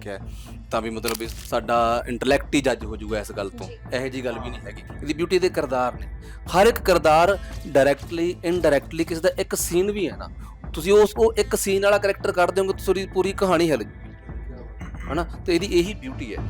ਰੱਖਿਆ ਹੈ, ਤਾਂ ਵੀ ਮਤਲਬ ਵੀ ਸਾਡਾ ਇੰਟੈਲੈਕਟ ਹੀ ਜੱਜ ਹੋ ਜਾਊਗਾ ਇਸ ਗੱਲ ਤੋਂ। ਇਹੋ ਜੀ ਗੱਲ ਵੀ ਨਹੀਂ ਹੈਗੀ। ਇਹਦੀ ਬਿਊਟੀ ਦੇ ਕਿਰਦਾਰ ਨੇ। ਹਰ ਇੱਕ ਕਿਰਦਾਰ ਡਾਇਰੈਕਟਲੀ ਇਨਡਾਇਰੈਕਟਲੀ ਕਿਸੇ ਦਾ ਇੱਕ ਸੀਨ ਵੀ ਹੈ ਨਾ। ਤੁਸੀਂ ਉਸ ਉਹ ਇੱਕ ਸੀਨ ਵਾਲਾ ਕੈਰੈਕਟਰ ਕੱਢ ਦਿਓਗੇ ਤਾਂ ਤੁਹਾਡੀ ਪੂਰੀ ਕਹਾਣੀ ਹਿੱਲ ਜੂਗੀ ਹਨਾ? ਤੇ ਇਹਦੀ ਇਹੀ ਬਿਊਟੀ ਹੈ।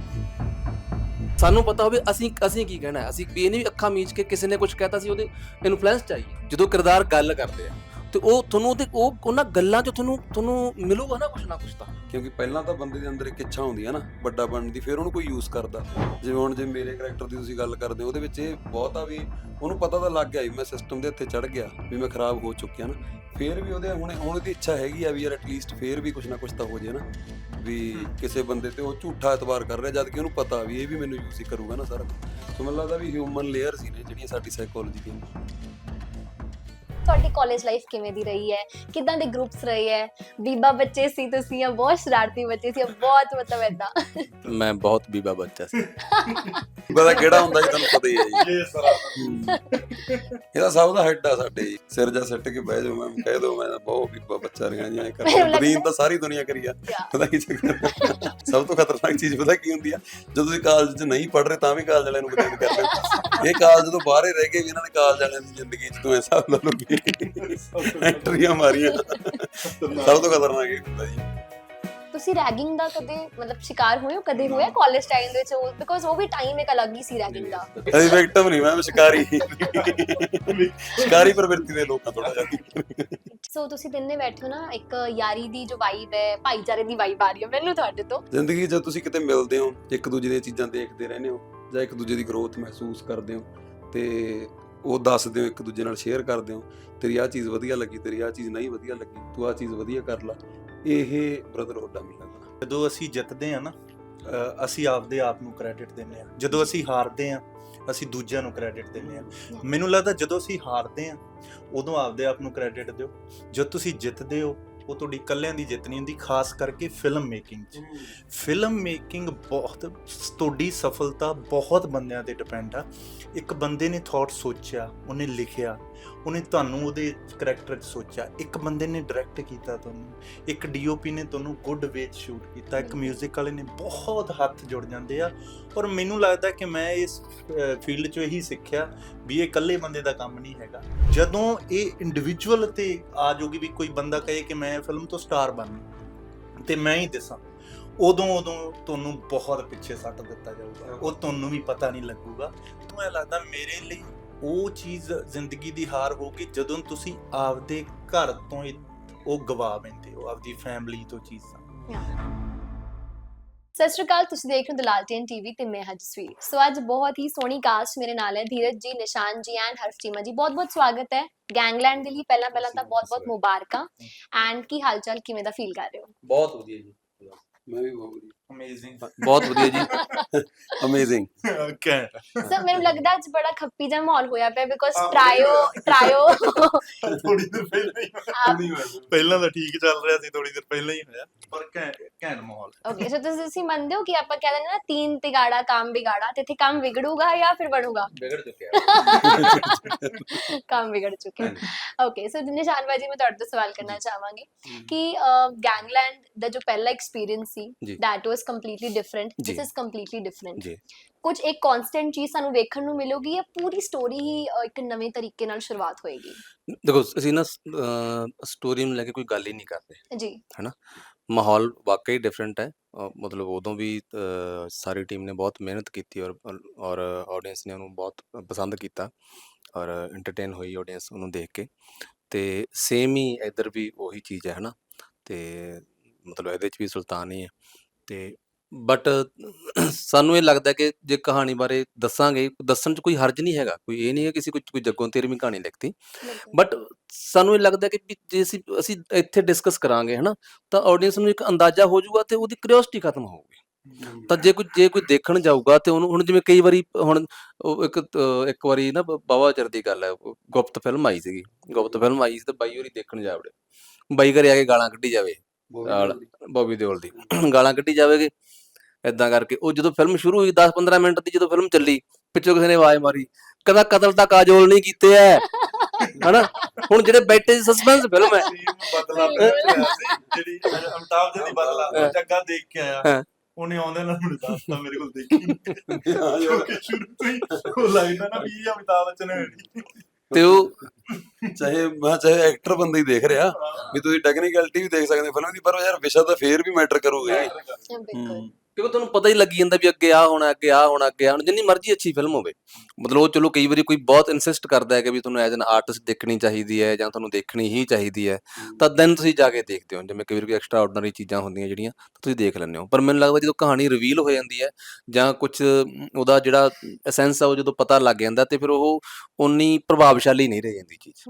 ਸਾਨੂੰ ਪਤਾ ਹੋਵੇ ਅਸੀਂ ਅਸੀਂ ਕੀ ਕਹਿਣਾ ਹੈ। ਅਸੀਂ ਵੀ ਇਹ ਨਹੀਂ ਵੀ ਅੱਖਾਂ ਮੀਚ ਕੇ ਕਿਸੇ ਨੇ ਕੁਝ ਕਹਿਤਾ ਸੀ ਉਹਦੇ ਇਨਫਲੂਐਂਸ ਚਾਹੀਏ। ਜਦੋਂ ਕਿਰਦਾਰ ਗੱਲ ਕਰਦੇ ਆ ਤੇ ਉਹ ਤੁਹਾਨੂੰ ਉਹਦੇ ਉਹ ਉਹਨਾਂ ਗੱਲਾਂ 'ਚ ਤੁਹਾਨੂੰ ਤੁਹਾਨੂੰ ਮਿਲੂਗਾ ਨਾ ਕੁਝ ਨਾ ਕੁਝ ਤਾਂ। ਕਿਉਂਕਿ ਪਹਿਲਾਂ ਤਾਂ ਬੰਦੇ ਦੇ ਅੰਦਰ ਇੱਕ ਇੱਛਾ ਹੁੰਦੀ ਹੈ ਨਾ ਵੱਡਾ ਬਣਨ ਦੀ ਫਿਰ ਉਹਨੂੰ ਕੋਈ ਯੂਜ਼ ਕਰਦਾ। ਜਿਵੇਂ ਹੁਣ ਜੇ ਮੇਰੇ ਕੈਰੈਕਟਰ ਦੀ ਤੁਸੀਂ ਗੱਲ ਕਰਦੇ ਹੋ ਉਹਦੇ ਵਿੱਚ ਇਹ ਬਹੁਤ ਆ ਵੀ ਉਹਨੂੰ ਪਤਾ ਤਾਂ ਲੱਗ ਗਿਆ ਵੀ ਮੈਂ ਸਿਸਟਮ ਦੇ ਉੱਤੇ ਚੜ ਗਿਆ ਵੀ ਮੈਂ ਖਰਾਬ ਹੋ ਚੁੱਕਿਆ ਨਾ। ਫਿਰ ਵੀ ਉਹਦੇ ਹੁਣ ਹੁਣ ਉਹਦੀ ਇੱਛਾ ਹੈਗੀ ਆ ਵੀ ਯਾਰ ਐਟਲੀਸਟ ਫਿਰ ਵੀ ਕੁਝ ਨਾ ਕੁਝ ਤਾਂ ਹੋ ਜੇ ਨਾ। ਵੀ ਕਿਸੇ ਬੰਦੇ ਤੇ ਉਹ ਝੂਠਾ ਇਤਬਾਰ ਕਰ ਰਿਹਾ ਜਦ ਕਿ ਉਹਨੂੰ ਪਤਾ ਵੀ ਇਹ ਵੀ ਮੈਨੂੰ ਯੂਜ਼ ਹੀ ਕਰੂਗਾ ਨਾ ਸਾਰਾ ਸੋ ਮੈਨੂੰ ਲੱਗਦਾ ਵੀ ਹਿਊਮਨ ਲੇਅਰਸ ਹੀ ਨੇ ਜਿਹੜੀਆਂ ਸਾਡੀ ਸਾਈਕੋਲੋਜੀ ਦੀਆਂ ਤੁਹਾਡੀ ਕਾਲਜ ਲਾਈਫ ਕਿਵੇਂ ਦੀ ਰਹੀ ਹੈ? ਕਿਦਾਂ ਦੇ ਗਰੁੱਪਸ ਰਹੇ ਹੈ? ਬੀਬਾ ਬੱਚੇ ਸੀ ਤੁਸੀਂ ਜਾਂ ਬਹੁਤ ਸ਼ਰਾਰਤੀ ਬੱਚੇ ਸੀ ਬਹੁਤ ਮਤਲਬ ਏਦਾਂ। ਮੈਂ ਬਹੁਤ ਬੀਬਾ ਬੱਚਾ ਸੀ। ਪਤਾ ਕਿਹੜਾ ਹੁੰਦਾ ਜੀ ਤੁਹਾਨੂੰ ਪਤਾ ਹੀ ਹੈ ਜੀ। ਇਹ ਸਾਰਾ ਇਹਦਾ ਸਭ ਦਾ ਹੈੱਡ ਆ ਸਾਡੇ ਜੀ। ਸਿਰ ਜਾ ਸੱਟ ਕੇ ਬਹਿ ਜਾਓ ਮੈਂ ਕਹਿ ਦੋ ਮੈਂ ਬਹੁਤ ਵੀ ਬੱਚਾ ਰਿਆਂ ਜਾਂ ਕਰ ਮੈਨੂੰ ਲੱਗਦਾ- ਬਰੀਨ ਤਾਂ ਸਾਰੀ ਦੁਨੀਆ ਕਰੀ ਆ? ਪਤਾ ਕੀ ਚੱਕਰ ਆ? ਸਭ ਤੋਂ ਖਤਰਨਾਕ ਚੀਜ਼ ਪਤਾ ਕੀ ਹੁੰਦੀ ਆ? ਜਦੋਂ ਤੁਸੀਂ ਕਾਲਜ 'ਚ ਨਹੀਂ ਪੜ ਰਹੇ ਤਾਂ ਵੀ ਕਾਲਜ ਵਾਲਿਆਂ ਨੂੰ ਬਦੀਨ ਕਰਦੇ। ਇਹ ਕਾਲਜ ਤੋਂ ਬਾਹਰ ਹੀ ਰਹਿ ਕੇ ਵੀ ਇਹਨਾਂ ਨੇ ਕਾਲਜ ਵਾਲਿਆਂ ਦੀ ਜ਼ਿੰਦਗੀ 'ਚ ਤੋਂ ਐਸਾ ਲਾ ਲਓ ਵੀ ਐਂਟਰੀਆਂ ਮਾਰੀਆਂ। ਸਭ ਤੋਂ ਖਤਰਨਾਕ ਇਹ ਹੁੰਦਾ ਜੀ। ਤੁਸੀਂ ਰੈਗਿੰਗ ਦਾ ਕਦੇ ਮਤਲਬ ਸ਼ਿਕਾਰ ਹੋਏ ਹੋ? ਕਦੇ ਹੋਇਆ ਕਾਲਜ ਟਾਈਮ ਦੇ ਵਿੱਚ ਉਹ? ਬਿਕੋਜ਼ ਉਹ ਵੀ ਟਾਈਮ ਇੱਕ ਅਲੱਗ ਹੀ ਸੀ ਰੈਗਿੰਗ ਦਾ। ਅਸੀਂ ਵਿਕਟਮ ਨਹੀਂ ਮੈਂ ਸ਼ਿਕਾਰੀ। ਸ਼ਿਕਾਰੀ ਪ੍ਰਵਿਰਤੀ ਦੇ ਲੋਕਾਂ ਥੋੜਾ ਜਿਹਾ। ਸੋ ਤੁਸੀਂ ਤਿੰਨੇ ਬੈਠੇ ਹੋ ਨਾ ਇੱਕ ਯਾਰੀ ਦੀ ਜੋ ਵਾਈਬ ਹੈ ਭਾਈਚਾਰੇ ਦੀ ਵਾਈਬ ਆ ਰਹੀ ਹੈ ਮੈਨੂੰ ਤੁਹਾਡੇ ਤੋਂ। ਜ਼ਿੰਦਗੀ 'ਚ ਜਦ ਤੁਸੀਂ ਕਿਤੇ ਮਿਲਦੇ ਹੋ ਇੱਕ ਦੂਜੇ ਦੀਆਂ ਚੀਜ਼ਾਂ ਦੇਖਦੇ ਰਹਿੰਦੇ ਹੋ ਜਾਂ ਇੱਕ ਦੂਜੇ ਦੀ ਗਰੋਥ ਮਹਿਸੂਸ ਕਰਦੇ ਹੋ ਤੇ ਉਹ ਦੱਸਦੇ ਹੋ ਇੱਕ ਦੂਜੇ ਨਾਲ ਸ਼ੇਅਰ ਕਰਦੇ ਹੋ ਤੇਰੀ ਆ ਚੀਜ਼ ਵਧੀਆ ਲੱਗੀ ਤੇਰੀ ਆ ਚੀਜ਼ ਨਹੀਂ ਵਧੀਆ ਲੱਗੀ ਤੂੰ ਆ ਚੀਜ਼ ਵਧੀਆ ਕਰ ਲਾ। ਇਹ ਬ੍ਰਦਰਹੁੱਡ ਆ ਮੈਨੂੰ ਲੱਗਦਾ। ਜਦੋਂ ਅਸੀਂ ਜਿੱਤਦੇ ਆ ਨਾ ਅਸੀਂ ਆਪਦੇ ਆਪ ਨੂੰ ਕ੍ਰੈਡਿਟ ਦਿੰਦੇ ਆ ਜਦੋਂ ਅਸੀਂ ਹਾਰਦੇ ਆ ਅਸੀਂ ਦੂਜਿਆਂ ਨੂੰ ਕ੍ਰੈਡਿਟ ਦਿੰਦੇ ਆ ਮੈਨੂੰ ਲੱਗਦਾ ਜਦੋਂ ਅਸੀਂ ਹਾਰਦੇ ਆ ਉਦੋਂ ਆਪਦੇ ਆਪ ਨੂੰ ਕ੍ਰੈਡਿਟ ਦਿਓ। ਜਦ ਤੁਸੀਂ ਜਿੱਤਦੇ ਹੋ ਉਹ ਤੁਹਾਡੀ ਇਕੱਲਿਆਂ ਦੀ ਜਿੱਤ ਨਹੀਂ ਹੁੰਦੀ ਖਾਸ ਕਰਕੇ ਫਿਲਮ ਮੇਕਿੰਗ 'ਚ। ਫਿਲਮ ਮੇਕਿੰਗ ਬਹੁਤ ਤੁਹਾਡੀ ਸਫਲਤਾ ਬਹੁਤ ਬੰਦਿਆਂ ਤੇ ਡਿਪੈਂਡ ਆ। ਇੱਕ ਬੰਦੇ ਨੇ ਥਾਟ ਸੋਚਿਆ ਉਹਨੇ ਲਿਖਿਆ। ਉਹਨੇ ਤੁਹਾਨੂੰ ਉਹਦੇ ਕਰੈਕਟਰ 'ਚ ਸੋਚਿਆ। ਇੱਕ ਬੰਦੇ ਨੇ ਡਾਇਰੈਕਟ ਕੀਤਾ ਤੁਹਾਨੂੰ। ਇੱਕ ਡੀਓਪੀ ਨੇ ਤੁਹਾਨੂੰ ਗੁੱਡ ਵੇਚ ਸ਼ੂਟ ਕੀਤਾ। ਇੱਕ 뮤직 ਵਾਲੇ ਨੇ ਬਹੁਤ ਹੱਥ ਜੁੜ ਜਾਂਦੇ ਆ। ਔਰ ਮੈਨੂੰ ਲੱਗਦਾ ਕਿ ਮੈਂ ਇਸ ਫੀਲਡ 'ਚੋਂ ਇਹੀ ਸਿੱਖਿਆ ਵੀ ਇਹ ਇਕੱਲੇ ਬੰਦੇ ਦਾ ਕੰਮ ਨਹੀਂ ਹੈਗਾ। ਜਦੋਂ ਇਹ ਇੰਡੀਵਿਜੂਅਲ ਤੇ ਆ ਜਾਊਗੀ ਵੀ ਕੋਈ ਬੰਦਾ ਕਹੇ ਕਿ ਮੈਂ ਫਿਲਮ ਤੋਂ ਸਟਾਰ ਬਣਨਾ ਤੇ ਮੈਂ ਹੀ ਦਿਸਾਂ ਉਦੋਂ ਉਦੋਂ ਤੁਹਾਨੂੰ ਬਹੁਤ ਪਿੱਛੇ ਸੱਟ ਦਿੱਤਾ ਜਾਊਗਾ। ਉਹ ਤੁਹਾਨੂੰ ਵੀ ਪਤਾ ਨਹੀਂ ਲੱਗੂਗਾ। ਤੁਹਾਨੂੰ ਇਹ ਲੱਗਦਾ ਮੇਰੇ ਲਈ ਉਹ ਚੀਜ਼ ਜ਼ਿੰਦਗੀ ਦੀ ਹਾਰ ਹੋਊਗੀ ਜਦੋਂ ਤੁਸੀਂ ਆਪਦੇ ਘਰ ਤੋਂ ਇਹ- ਉਹ ਗਵਾ ਬੈਂਦੇ ਹੋ ਆਪਦੀ ਫੈਮਿਲੀ ਤੋਂ ਚੀਜ਼ਾਂ ਸਤਿ ਸ਼੍ਰੀ ਅਕਾਲ ਤੁਸੀਂ ਦੇਖ ਰਹੇ ਹੋ ਦਲਾਲਟੀਨ ਟੀਵੀ ਤੇ ਮੈਂ ਹਜਸਵੀਰ ਸੋ ਅੱਜ ਬਹੁਤ ਹੀ ਸੋਹਣੀ ਕਾਸਟ ਮੇਰੇ ਨਾਲ ਹੈ ਧੀਰਜ ਜੀ ਨਿਸ਼ਾਨ ਜੀ ਐਂਡ ਹਰਫ ਚੀਮਾ ਜੀ। ਬਹੁਤ ਬਹੁਤ ਸਵਾਗਤ ਹੈ ਗੈਂਗਲੈਂਡ ਦੇ ਲਈ। ਪਹਿਲਾਂ ਪਹਿਲਾਂ ਤਾਂ ਬਹੁਤ ਬਹੁਤ ਮੁਬਾਰਕਾਂ। ਐਂਡ ਕੀ ਹਾਲਚਾਲ ਕਿਵੇਂ ਦਾ ਫੀਲ ਕਰ ਰਹੇ ਹੋ? ਬਹੁਤ ਵਧੀਆ ਜੀ। ਮੈਂ ਵੀ ਬਹੁਤ ਵਧੀਆ। ਅਮੇਜ਼ਿੰਗ ਬਹੁਤ ਵਧੀਆ ਜੀ। ਅਮੇਜ਼ਿੰਗ ਕੈਂਟ ਸਰ ਮੈਨੂੰ ਲੱਗਦਾ ਅੱਜ ਬੜਾ ਖੱਪੀ ਜਿਹਾ ਮਾਹੌਲ ਹੋਇਆ ਪਿਆ ਬਿਕੋਜ਼ ਟਰਾਇਓ ਟਰਾਇਓ ਥੋੜੀ ਦੇਰ ਪਹਿਲਾਂ ਹੀ ਹੋਇਆ। ਪਹਿਲਾਂ। ਤਾਂ ਠੀਕ ਚੱਲ ਰਿਹਾ ਸੀ ਥੋੜੀ ਦੇਰ ਪਹਿਲਾਂ ਹੀ ਹੋਇਆ। ਪਰ ਘੈਂਟ ਘੈਂਟ ਮਾਹੌਲ। ਓਕੇ ਸੋ ਤੁਸੀਂ ਤੁਸੀਂ ਮੰਨਦੇ ਹੋ ਕਿ ਆਪਾਂ ਕਹਿੰਦੇ ਨੇ ਨਾ ਤੀਨ ਤਿਗਾੜਾ ਕੰਮ ਵਿਗਾੜਾ ਤੇ ਇੱਥੇ ਕੰਮ ਵਿਗੜੂਗਾ ਜਾਂ ਫਿਰ ਬਣੂਗਾ? ਵਿਗੜ ਚੁੱਕਿਆ। ਕੰਮ ਵਿਗੜ ਚੁੱਕਿਆ। ਓਕੇ ਸੋ ਨਿਸ਼ਾਨ ਬਾਜੀ ਮੈਂ ਤੁਹਾਡੇ ਤੋਂ ਸਵਾਲ ਕਰਨਾ ਚਾਹਾਂਗੀ ਕਿ ਗੈਂਗਲੈਂਡ ਦਾ ਜੋ ਪਹਿਲਾ ਐਕਸਪੀਰੀਅੰਸ ਸੀ ਜੀ। that is completely different this is completely different ਕੁਝ ਇੱਕ ਕਨਸਟੈਂਟ ਚੀਜ਼ ਸਾਨੂੰ ਵੇਖਣ ਨੂੰ ਮਿਲੂਗੀ ਇਹ ਪੂਰੀ ਸਟੋਰੀ ਹੀ ਇੱਕ ਨਵੇਂ ਤਰੀਕੇ ਨਾਲ ਸ਼ੁਰੂਆਤ ਹੋਏਗੀ। ਦੇਖੋ ਅਸੀਂ ਨਾ ਸਟੋਰੀ ਨੂੰ ਲੈ ਕੇ ਕੋਈ ਗੱਲ ਹੀ ਨਹੀਂ ਕਰਦੇ। ਜੀ। ਹੈਨਾ? ਮਾਹੌਲ ਵਾਕਈ ਡਿਫਰੈਂਟ ਹੈ। ਮਤਲਬ ਉਦੋਂ ਵੀ ਸਾਰੀ ਟੀਮ ਨੇ ਬਹੁਤ ਮਿਹਨਤ ਕੀਤੀ ਔਰ ਔਰ ਆਡੀਅנס ਨੇ ਉਹਨੂੰ ਬਹੁਤ ਪਸੰਦ ਕੀਤਾ ਔਰ ਐਂਟਰਟੇਨ ਹੋਈ ਆਡੀਅנס ਉਹਨੂੰ ਦੇਖ ਕੇ। ਤੇ ਸੇਮ ਹੀ ਇਧਰ ਵੀ ਉਹੀ ਚੀਜ਼ ਹੈ ਹਨਾ? ਤੇ ਮਤਲਬ ਇਹਦੇ ਚ ਵੀ ਸੁਲਤਾਨ ਹੀ ਹੈ। ਤੇ ਬਟ ਸਾਨੂੰ ਇਹ ਲੱਗਦਾ ਕਿ ਜੇ ਕਹਾਣੀ ਬਾਰੇ ਦੱਸਾਂਗੇ ਦੱਸਣ ਚ ਕੋਈ ਹਰਜ ਨਹੀਂ ਹੈਗਾ ਕੋਈ ਇਹ ਨਹੀਂ ਹੈ ਕਿ ਅਸੀਂ ਕੋਈ ਕੋਈ ਜੱਗੋਂ ਤੇਰਵੀਂ ਕਹਾਣੀ ਲਿਖਤੀ। ਬਟ ਸਾਨੂੰ ਇਹ ਲੱਗਦਾ ਕਿ ਵੀ ਜੇ ਅਸੀਂ ਅਸੀਂ ਇੱਥੇ ਡਿਸਕਸ ਕਰਾਂਗੇ ਹਨਾ ਤਾਂ ਆਡੀਅנס ਨੂੰ ਇੱਕ ਅੰਦਾਜ਼ਾ ਹੋ ਜਾਊਗਾ ਤੇ ਉਹਦੀ ਕਿਉਰਿਓਸਿਟੀ ਖਤਮ ਹੋਊਗੀ। ਤਾਂ ਜੇ ਕੋਈ ਜੇ ਕੋਈ ਦੇਖਣ ਜਾਊਗਾ ਤੇ ਉਹਨੂੰ ਹੁਣ ਜਿਵੇਂ ਕਈ ਵਾਰੀ ਹੁਣ ਉਹ ਇੱਕ ਇੱਕ ਵਾਰੀ ਨਾ ਬਾਵਾ ਚਿਰ ਦੀ ਗੱਲ ਹੈ ਗੁਪਤ ਫਿਲਮ ਆਈ ਸੀਗੀ ਗੁਪਤ ਫਿਲਮ ਆਈ ਸੀ ਤੇ ਬਾਈ ਹੋਰੀ ਦੇਖਣ ਜਾ ਵੜੇ ਬਾਈ ਘਰੇ ਆ ਕੇ ਗਾਲਾਂ ਕੱਢੀ ਜਾਵੇ। ਬੋਬੀ ਦਿਓਲ ਦੀ। ਗਾਲਾਂ ਕੱਢੀ ਜਾਵੇਗੇ ਇਦਾਂ ਕਰਕੇ। ਉਹ ਜਦੋਂ ਫਿਲਮ ਸ਼ੁਰੂ ਹੋਈ 10-15 ਮਿੰਟ ਦੀ ਜਦੋਂ ਫਿਲਮ ਚੱਲੀ ਪਿੱਛੋਂ ਕਿਸੇ ਨੇ ਆਵਾਜ਼ ਮਾਰੀ ਕਦਾ ਕਤਲ ਤਾਂ ਕਾਜੋਲ ਨਹੀਂ ਕੀਤੇ ਐ। ਹਨਾ? ਹੁਣ ਜਿਹੜੇ ਬੈਠੇ ਸਸਪੈਂਸ ਫਿਲਮ ਹੈ ਬਦਲਾ ਸੀ ਜਿਹੜੀ ਅਮਿਤਾਭ ਜੀ ਦੀ ਬਦਲਾ ਜੱਗਾ ਦੇਖ ਕੇ ਆਇਆ। ਉਹਨੇ ਆਉਂਦੇ ਨਾਲ ਮੈਨੂੰ ਦੱਸਤਾ ਮੇਰੇ ਕੋਲ ਦੇਖੀ ਨਹੀਂ ਸ਼ੁਰੂ ਤੋਂ ਹੀ ਉਹ ਲੱਗਦਾ ਨਾ ਵੀ ਇਹ ਅਮਿਤਾਭ ਬੱਚਨ ਹੋਣੀ ਤੇ ਉਹ ਚਾਹੇ ਮੈਂ ਚਾਹੇ ਐਕਟਰ ਬੰਦਾ ਹੀ ਦੇਖ ਰਿਹਾ, ਵੀ ਤੁਸੀਂ ਟੈਕਨੀਕੈਲਿਟੀ ਵੀ ਦੇਖ ਸਕਦੇ ਹੋ ਫਿਲਮ ਦੀ, ਪਰ ਯਾਰ ਵਿਸ਼ਾ ਤਾਂ ਫੇਰ ਵੀ ਮੈਟਰ ਕਰੂਗਾ ਬਿਲਕੁਲ। ਕਿਉਂਕਿ ਤੁਹਾਨੂੰ ਪਤਾ ਹੀ ਲੱਗੀ ਜਾਂਦਾ ਵੀ ਅੱਗੇ ਆ ਹੋਣਾ ਅੱਗੇ ਆ ਹੋਣਾ ਅੱਗੇ ਆ ਹੋਣਾ ਜਿੰਨੀ ਮਰਜ਼ੀ ਅੱਛੀ ਫਿਲਮ ਹੋਵੇ। ਮਤਲਬ ਉਹ ਚਲੋ ਕਈ ਵਾਰੀ ਕੋਈ ਬਹੁਤ ਇਨਸਿਸਟ ਕਰਦਾ ਹੈ ਕਿ ਵੀ ਤੁਹਾਨੂੰ ਐਜ਼ ਐਨ ਆਰਟਿਸਟ ਦੇਖਣੀ ਚਾਹੀਦੀ ਹੈ ਜਾਂ ਤੁਹਾਨੂੰ ਦੇਖਣੀ ਹੀ ਚਾਹੀਦੀ ਹੈ। ਤਾਂ ਦੈਨ ਤੁਸੀਂ ਜਾ ਕੇ ਦੇਖਦੇ ਹੋ ਜਿਵੇਂ ਕਈ ਵਾਰੀ ਕੋਈ ਐਕਸਟਰਾ ਆਰਡੀਨਰੀ ਚੀਜ਼ਾਂ ਹੁੰਦੀਆਂ ਜਿਹੜੀਆਂ ਤੁਸੀਂ ਦੇਖ ਲੈਂਦੇ ਹੋ। ਪਰ ਮੈਨੂੰ ਲੱਗਦਾ ਜਦੋਂ ਕਹਾਣੀ ਰਿਵੀਲ ਹੋ ਜਾਂਦੀ ਹੈ ਜਾਂ ਕੁਝ ਉਹਦਾ ਜਿਹੜਾ ਐਸੈਂਸ ਆ ਉਹ ਜਦੋਂ ਪਤਾ ਲੱਗ ਜਾਂਦਾ ਤੇ ਫਿਰ ਉਹ ਉਨੀ ਪ੍ਰਭਾਵਸ਼ਾਲੀ ਨਹੀਂ ਰਹਿ ਜਾਂਦੀ ਚੀਜ਼।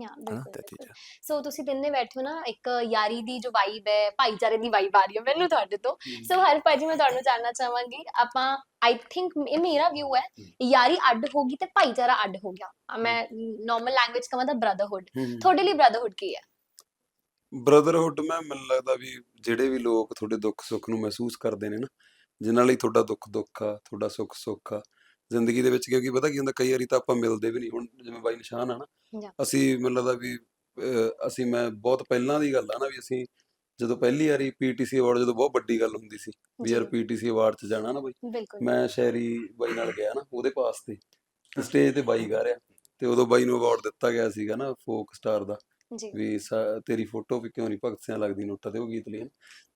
ਸੋ ਤੁਸੀਂ ਤਿੰਨੇ ਬੈਠੇ ਨਾ ਇੱਕ ਯਾਰੀ ਦੀ ਜੋ ਵਾਈਬ ਹੈ ਭਾਈਚਾਰੇ ਦੀ ਵਾਈਬ ਆ ਰਹੀ ਹੈ ਮੈਨੂੰ ਤੁਹਾਡੇ ਤੋਂ। ਸੋ ਹਰ ਭਾਜੀ ਮੈਂ ਤੁਹਾਨੂੰ ਜਾਣਨਾ ਚਾਹਾਂਗੀ। ਆਪਾਂ ਆਈ ਥਿੰਕ ਇਹ ਮੇਰਾ ਵਿਊ ਹੈ ਯਾਰੀ ਅੱਡ ਹੋ ਗਈ ਤੇ ਭਾਈਚਾਰਾ ਅੱਡ ਹੋ ਗਿਆ। ਮੈਂ ਨਾਰਮਲ ਲੈਂਗੁਏਜ ਕਹਾਂ ਤਾਂ ਬ੍ਰਦਰਹੁੱਡ ਤੁਹਾਡੇ ਲਈ ਬ੍ਰਦਰਹੁੱਡ ਕੀ ਹੈ? ਬ੍ਰਦਰਹੁੱਡ ਮੈਂ ਮੈਨੂੰ ਲੱਗਦਾ ਵੀ ਜਿਹੜੇ ਵੀ ਲੋਕ ਤੁਹਾਡੇ ਦੁੱਖ ਸੁੱਖ ਨੂੰ ਮਹਿਸੂਸ ਕਰਦੇ ਨੇ ਨਾ ਜਿਨ੍ਹਾਂ ਲਈ ਤੁਹਾਡਾ ਦੁੱਖ ਦੁੱਖ ਆ ਤੁਹਾਡਾ ਸੁੱਖ ਸੁੱਖ ਆ ਜ਼ਿੰਦਗੀ ਦੇ ਵਿੱਚ ਕਿਉਂਕਿ ਪਤਾ ਕੀ ਹੁੰਦਾ ਕਈ ਵਾਰੀ ਤਾਂ ਆਪਾਂ ਮਿਲਦੇ ਵੀ ਨਹੀਂ। ਹੁਣ ਜਿਵੇਂ ਬਾਈ ਨਿਸ਼ਾਨ ਆ ਨਾ। ਅਸੀਂ ਮੈਨੂੰ ਲੱਗਦਾ ਵੀ ਅਸੀਂ ਮੈਂ ਬਹੁਤ ਪਹਿਲਾਂ ਦੀ ਗੱਲ ਆ ਨਾ ਵੀ ਅਸੀਂ ਜਦੋਂ ਪਹਿਲੀ ਵਾਰੀ ਪੀਟੀਸੀ ਅਵਾਰਡ ਜਦੋਂ ਬਹੁਤ ਵੱਡੀ ਗੱਲ ਹੁੰਦੀ ਸੀ ਵੀ ਯਾਰ ਪੀਟੀਸੀ ਅਵਾਰਡ 'ਚ ਜਾਣਾ ਨਾ ਬਈ। ਬਿਲਕੁਲ। ਮੈਂ ਸ਼ਾਇਰੀ ਬਾਈ ਨਾਲ ਗਿਆ ਨਾ ਉਹਦੇ ਪਾਸ ਤੇ। ਸਟੇਜ ਤੇ ਬਾਈ ਗਾ ਰਿਹਾ। ਤੇ ਉਦੋਂ ਬਾਈ ਨੂੰ ਅਵਾਰਡ ਦਿੱਤਾ ਗਿਆ ਸੀਗਾ ਨਾ ਫੋਕ ਸਟਾਰ ਦਾ। ਜੀ। ਵੀ ਸਾ- ਤੇਰੀ ਫੋਟੋ ਵੀ ਕਿਉਂ ਨਹੀਂ ਭਗਤ ਸਿਆਂ ਲੱਗਦੀ ਨੋਟਾਂ ਤੇ ਉਹ ਗੀਤ ਲਈ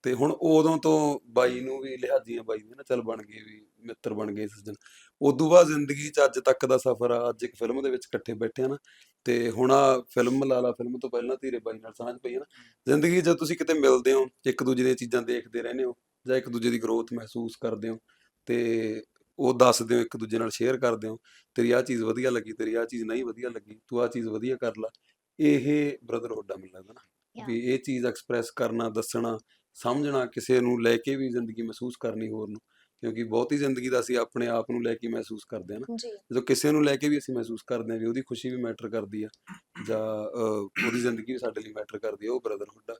ਤੇ ਹੁਣ ਉਦੋਂ ਤੋਂ ਬਾਈ ਨੂੰ ਵੀ ਲਿਹਾਜ਼ੀਆਂ ਬਾਈ ਦੇ ਨਾ ਚੱਲ ਬਣ ਗਏ ਵੀ ਮਿੱਤਰ ਬਣ ਗਏ ਇਸ ਦਿਨ। ਉਦੋਂ ਬਾਅਦ ਜ਼ਿੰਦਗੀ 'ਚ ਅੱਜ ਤੱਕ ਦਾ ਸਫ਼ਰ ਆ ਅੱਜ ਇੱਕ ਫਿਲਮ ਦੇ ਵਿੱਚ ਇਕੱਠੇ ਬੈਠੇ ਆ ਨਾ। ਤੇ ਹੁਣ ਆ ਫਿਲਮ ਲਾਲਾ ਫਿਲਮ ਤੋਂ ਪਹਿਲਾਂ ਧੀਰੇ ਬਾਈ ਨਾਲ ਸਾਂਝ ਪਈ ਹੈ ਨਾ। ਜ਼ਿੰਦਗੀ 'ਚ ਜਦ ਤੁਸੀਂ ਕਿਤੇ ਮਿਲਦੇ ਹੋ ਇੱਕ ਦੂਜੇ ਦੀਆਂ ਚੀਜ਼ਾਂ ਦੇਖਦੇ ਰਹਿੰਦੇ ਹੋ ਜਾਂ ਇੱਕ ਦੂਜੇ ਦੀ ਗਰੋਥ ਮਹਿਸੂਸ ਕਰਦੇ ਹੋ ਤੇ ਉਹ ਦੱਸਦੇ ਹੋ ਇੱਕ ਦੂਜੇ ਨਾਲ ਸ਼ੇਅਰ ਕਰਦੇ ਹੋ ਤੇਰੀ ਆ ਚੀਜ਼ ਵਧੀਆ ਲੱਗੀ ਤੇਰੀ ਆ ਚੀਜ਼ ਨਹੀਂ ਵਧੀਆ ਲੱਗੀ ਤੂੰ ਆ ਚੀਜ਼ ਵਧੀਆ ਕਰ ਲਾ। ਇਹ ਬ੍ਰਦਰਹੁੱਡ ਆ ਮੈਨੂੰ ਲੱਗਦਾ ਨਾ. ਵੀ ਇਹ ਚੀਜ਼ ਐਕਸਪ੍ਰੈਸ ਕਰਨਾ ਦੱਸਣਾ ਸਮਝਣਾ ਕਿਸੇ ਨੂੰ ਲੈ ਕੇ ਵੀ ਜ਼ਿੰਦਗੀ ਮਹਿਸੂਸ ਕਰਨੀ ਹੋਰ ਨੂੰ ਕਿਉਂਕਿ ਬਹੁਤੀ ਜ਼ਿੰਦਗੀ ਦਾ ਅਸੀਂ ਆਪਣੇ ਆਪ ਨੂੰ ਲੈ ਕੇ ਮਹਿਸੂਸ ਕਰਦੇ ਹਾਂ ਨਾ ਜਦੋਂ ਕਿਸੇ ਨੂੰ ਲੈ ਕੇ ਵੀ ਅਸੀਂ ਮਹਿਸੂਸ ਕਰਦੇ ਹਾਂ ਵੀ ਉਹਦੀ ਖੁਸ਼ੀ ਵੀ ਮੈਟਰ ਕਰਦੀ ਆ ਜਾਂ ਉਹਦੀ ਜ਼ਿੰਦਗੀ ਵੀ ਸਾਡੇ ਲਈ ਮੈਟਰ ਕਰਦੀ ਆ ਉਹ ਬ੍ਰਦਰਹੁੱਡ ਆ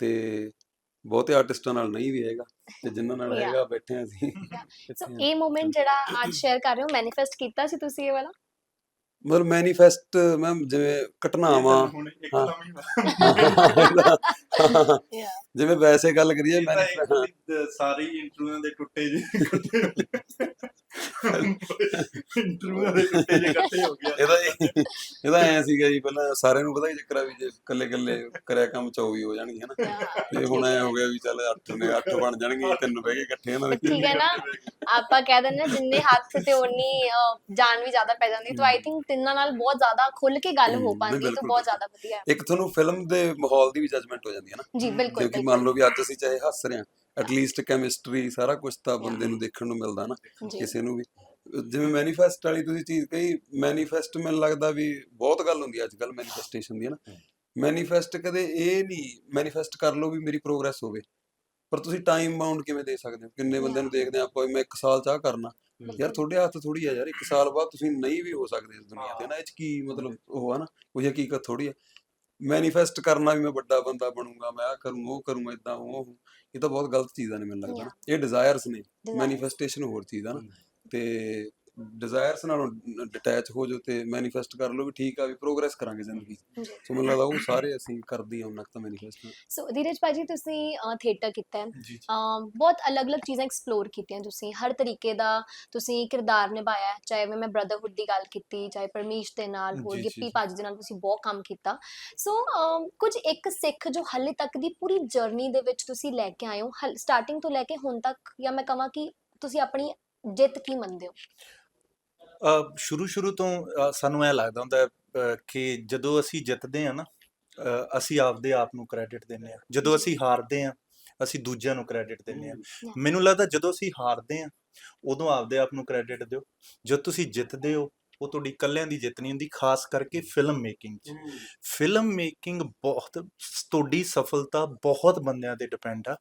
ਤੇ ਬਹੁਤੇ ਆਰਟਿਸਟਾਂ ਨਾਲ ਨਹੀਂ ਵੀ ਹੈਗਾ ਤੇ ਜਿਨ੍ਹਾਂ ਨਾਲ. ਹੈਗਾ ਬੈਠੇ ਹਾਂ ਅਸੀਂ ਸੋ। ਇਹ ਮੂਮੈਂਟ ਜਿਹੜਾ ਅੱਜ ਸ਼ੇਅਰ ਕਰ ਰਹੇ ਹੋ ਮੈਨੀਫੈਸਟ ਕੀਤਾ ਸੀ ਤੁਸੀਂ ਇਹ ਵਾਲਾ ਮਤਲਬ ਮੈਨੀਫੈਸਟ ਮੈਮ ਜਿਵੇਂ ਘਟਨਾਵਾਂ ਹੁਣ ਹਾਂ। ਇੱਕਦਮ ਹੀ Yeah. ਜਿਵੇਂ ਵੈਸੇ ਗੱਲ ਕਰੀਏ ਵਾਰੀ ਸਾਰੀ ਇੰਟਰਵਿਊਆਂ ਦੇ ਟੁੱਟੇ ਜੇ ਇੰਟਰਵਿਊਆਂ ਦੇ ਟੁੱਟੇ ਜੇ ਇਕੱਠੇ ਹੋ ਗਿਆ ਇਹਦਾ ਇਹਦਾ ਐ ਸੀਗਾ ਜੀ ਪਹਿਲਾਂ ਸਾਰਿਆਂ ਨੂੰ ਪਤਾ ਹੀ ਚੱਕਰ ਵੀ ਜੇ ਇਕੱਲੇ ਇਕੱਲੇ ਕਰਿਆ ਕੰਮ 24 ਹੋ ਜਾਣਗੇ ਹਨਾ. ਤੇ ਹੁਣ ਐ ਹੋ। ਗਿਆ ਵੀ ਚੱਲ 8 ਨੇ 8 ਬਣ ਜਾਣਗੇ ਤਿੰਨ ਬਹਿ ਕੇ ਇਕੱਠੇ ਇਹਨਾਂ ਦੇ ਠੀਕ ਹੈ ਨਾ। ਆਪਾਂ ਕਹਿ ਦਿੰਦੇ ਜਿੰਨੇ ਹੱਥ ਤੇ ਉਨੀ ਜਾਨ ਵੀ ਜ਼ਿਆਦਾ ਪੈ ਜਾਂਦੀ ਤਾਂ ਆਈ ਥਿੰਕ ਤਿੰਨਾਂ ਨਾਲ ਬਹੁਤ ਜ਼ਿਆਦਾ ਖੁੱਲ ਕੇ ਗੱਲ ਹੋ ਪਾਉਂਦੀ ਹੈ ਤਾਂ ਬਹੁਤ ਜ਼ਿਆਦਾ ਵਧੀਆ ਹੈ। ਇੱਕ ਤੁਹਾਨੂੰ ਫਿਲਮ ਦੇ ਮਾਹੌਲ ਦੀ ਵੀ ਜਜਮੈਂਟ ਹੋ ਜਾਂਦੀ ਹੈ ਨਾ। ਜੀ ਬਿਲਕੁਲ ਕਿਉਂਕਿ ਮੰਨ ਲਓ ਵੀ ਅੱਜ ਅਸੀਂ ਚਾਹੇ ਹੱਸ ਰਹੇ ਹਾਂ ਐਟਲੀਸਟ ਕੈਮਿਸਟਰੀ ਸਾਰਾ ਕੁਝ ਤਾਂ ਬੰਦੇ ਨੂੰ ਦੇਖਣ ਨੂੰ ਮਿਲਦਾ ਨਾ ਕਿਸੇ ਨੂੰ ਵੀ। ਜਿਵੇਂ ਮੈਨੀਫੈਸਟ ਵਾਲੀ ਤੁਸੀਂ ਚੀਜ਼ ਕਹੀ ਮੈਨੀਫੈਸਟ ਮੈਨੂੰ ਲੱਗਦਾ ਵੀ ਬਹੁਤ ਗੱਲ ਹੁੰਦੀ ਹੈ ਅੱਜ ਕੱਲ ਮੈਨੀਫੈਸਟੇਸ਼ਨ ਦੀ ਹੈ ਨਾ। ਮੈਨੀਫੈਸਟ ਕਦੇ ਇਹ ਨਹੀਂ ਮੈਨੀਫੈਸਟ ਕਰ ਲਓ ਵੀ ਮੇਰੀ ਪ੍ਰੋਗਰੈਸ ਹੋਵੇ। ਪਰ ਤੁਸੀਂ ਟਾਈਮ ਬਾਉਂਡ ਕਿਵੇਂ ਦੇ ਸਕਦੇ ਹੋ? ਕਿੰਨੇ ਬੰਦੇ ਨੂੰ ਦੇਖਦੇ ਆ ਆਪਾਂ ਮੈਂ 1 ਸਾਲ ਚਾਹ ਕਰਨਾ ਯਾਰ ਤੁਹਾਡੇ ਹੱਥ ਥੋੜੀ ਆ ਯਾਰ 1 ਸਾਲ ਬਾਅਦ ਤੁਸੀਂ ਨਹੀਂ ਵੀ ਹੋ ਸਕਦੇ ਇਸ ਦੁਨੀਆ ਤੇ ਨਾ ਇਹ ਚ ਕੀ ਮਤਲਬ ਉਹ ਆ ਨਾ ਕੋਈ ਹਕੀਕਤ ਥੋੜੀ ਆ। ਮੈਨੀਫੈਸਟ ਕਰਨਾ ਵੀ ਮੈਂ ਵੱਡਾ ਬੰਦਾ ਬਣੂੰਗਾ ਮੈਂ ਆ ਕਰੂੰ ਉਹ ਕਰੂੰ ਇਦਾਂ ਉਹ ਇਹ ਤਾਂ ਬਹੁਤ ਗਲਤ ਚੀਜ਼ਾਂ ਨੇ ਮੈਨੂੰ ਲੱਗਦਾ। ਇਹ ਡਿਜ਼ਾਇਰਸ ਨੇ. ਮੈਨੀਫੈਸਟੇਸ਼ਨ ਹੋਰ ਚੀਜ਼ ਆ ਨਾ। ਤੇ ਡਿਜ਼ਾਇਰਸ ਨਾਲੋਂ ਡਿਟੈਚ ਹੋ ਜਾਓ ਤੇ ਮੈਨੀਫੈਸਟ ਕਰ ਲਓ ਵੀ ਠੀਕ ਆ ਵੀ ਪ੍ਰੋਗਰੈਸ ਕਰਾਂਗੇ ਜ਼ਿੰਦਗੀ 'ਚ। ਸੋ ਮੈਨੂੰ ਲੱਗਦਾ ਉਹ ਸਾਰੇ ਅਸੀਂ ਕਰਦੇ ਹੀ ਹਾਂ ਉਹਨਾਂ ਤਾਂ ਮੈਨੀਫੈਸਟ ਸੋ ਧੀਰਜ ਭਾਜੀ ਤੁਸੀਂ ਥੀਏਟਰ ਕੀਤਾ ਹੈ। ਬਹੁਤ ਅਲੱਗ-ਅਲੱਗ ਚੀਜ਼ਾਂ ਐਕਸਪਲੋਰ ਕੀਤੀਆਂ ਤੁਸੀਂ। ਹਰ ਤਰੀਕੇ ਦਾ ਤੁਸੀਂ ਕਿਰਦਾਰ ਨਿਭਾਇਆ ਚਾਹੇ ਮੈਂ ਬ੍ਰਦਰਹੁੱਡ ਦੀ ਗੱਲ ਕੀਤੀ ਚਾਹੇ ਪਰਮੇਸ਼ ਦੇ ਨਾਲ ਹੋਰ ਗਿੱਪੀ। ਭਾਜੀ ਦੇ ਨਾਲ ਤੁਸੀਂ ਬਹੁਤ ਕੰਮ ਕੀਤਾ। ਸੋ ਕੁਝ ਇੱਕ ਸਿੱਖ ਜੋ ਹਾਲੇ ਤੱਕ ਦੀ ਪੂਰੀ ਜਰਨੀ ਦੇ ਵਿੱਚ ਤੁਸੀਂ ਲੈ ਕੇ ਆਏ ਹੋ ਸਟਾਰਟਿੰਗ ਤੋਂ ਲੈ ਕੇ ਹੁਣ ਤੱਕ ਜਾਂ ਮੈਂ ਕਹਾਂ ਕਿ ਤੁਸੀਂ ਆਪਣੀ ਜਿੱਤ ਕੀ ਮੰਨਦੇ ਹੋ? ਸ਼ੁਰੂ ਸ਼ੁਰੂ ਤੋਂ ਸਾਨੂੰ ਇਹ ਲੱਗਦਾ ਹੁੰਦਾ ਕਿ ਜਦੋਂ ਅਸੀਂ ਜਿੱਤਦੇ ਆ ਨਾ ਅਸੀਂ ਆਪਦੇ ਆਪ ਨੂੰ ਕ੍ਰੈਡਿਟ ਦਿੰਦੇ ਆ ਜਦੋਂ ਅਸੀਂ ਹਾਰਦੇ ਆ ਅਸੀਂ ਦੂਜਿਆਂ ਨੂੰ ਕ੍ਰੈਡਿਟ ਦਿੰਦੇ ਆ ਮੈਨੂੰ ਲੱਗਦਾ ਜਦੋਂ ਅਸੀਂ ਹਾਰਦੇ ਆ ਉਦੋਂ ਆਪਦੇ ਆਪ ਨੂੰ ਕ੍ਰੈਡਿਟ ਦਿਓ। ਜਦ ਤੁਸੀਂ ਜਿੱਤਦੇ ਹੋ ਉਹ ਤੁਹਾਡੀ ਇਕੱਲਿਆਂ ਦੀ ਜਿੱਤ ਨਹੀਂ ਹੁੰਦੀ ਖਾਸ ਕਰਕੇ ਫਿਲਮ ਮੇਕਿੰਗ 'ਚ। ਫਿਲਮ ਮੇਕਿੰਗ ਬਹੁਤ ਤੁਹਾਡੀ ਸਫਲਤਾ ਬਹੁਤ ਬੰਦਿਆਂ ਤੇ ਡਿਪੈਂਡ ਆ।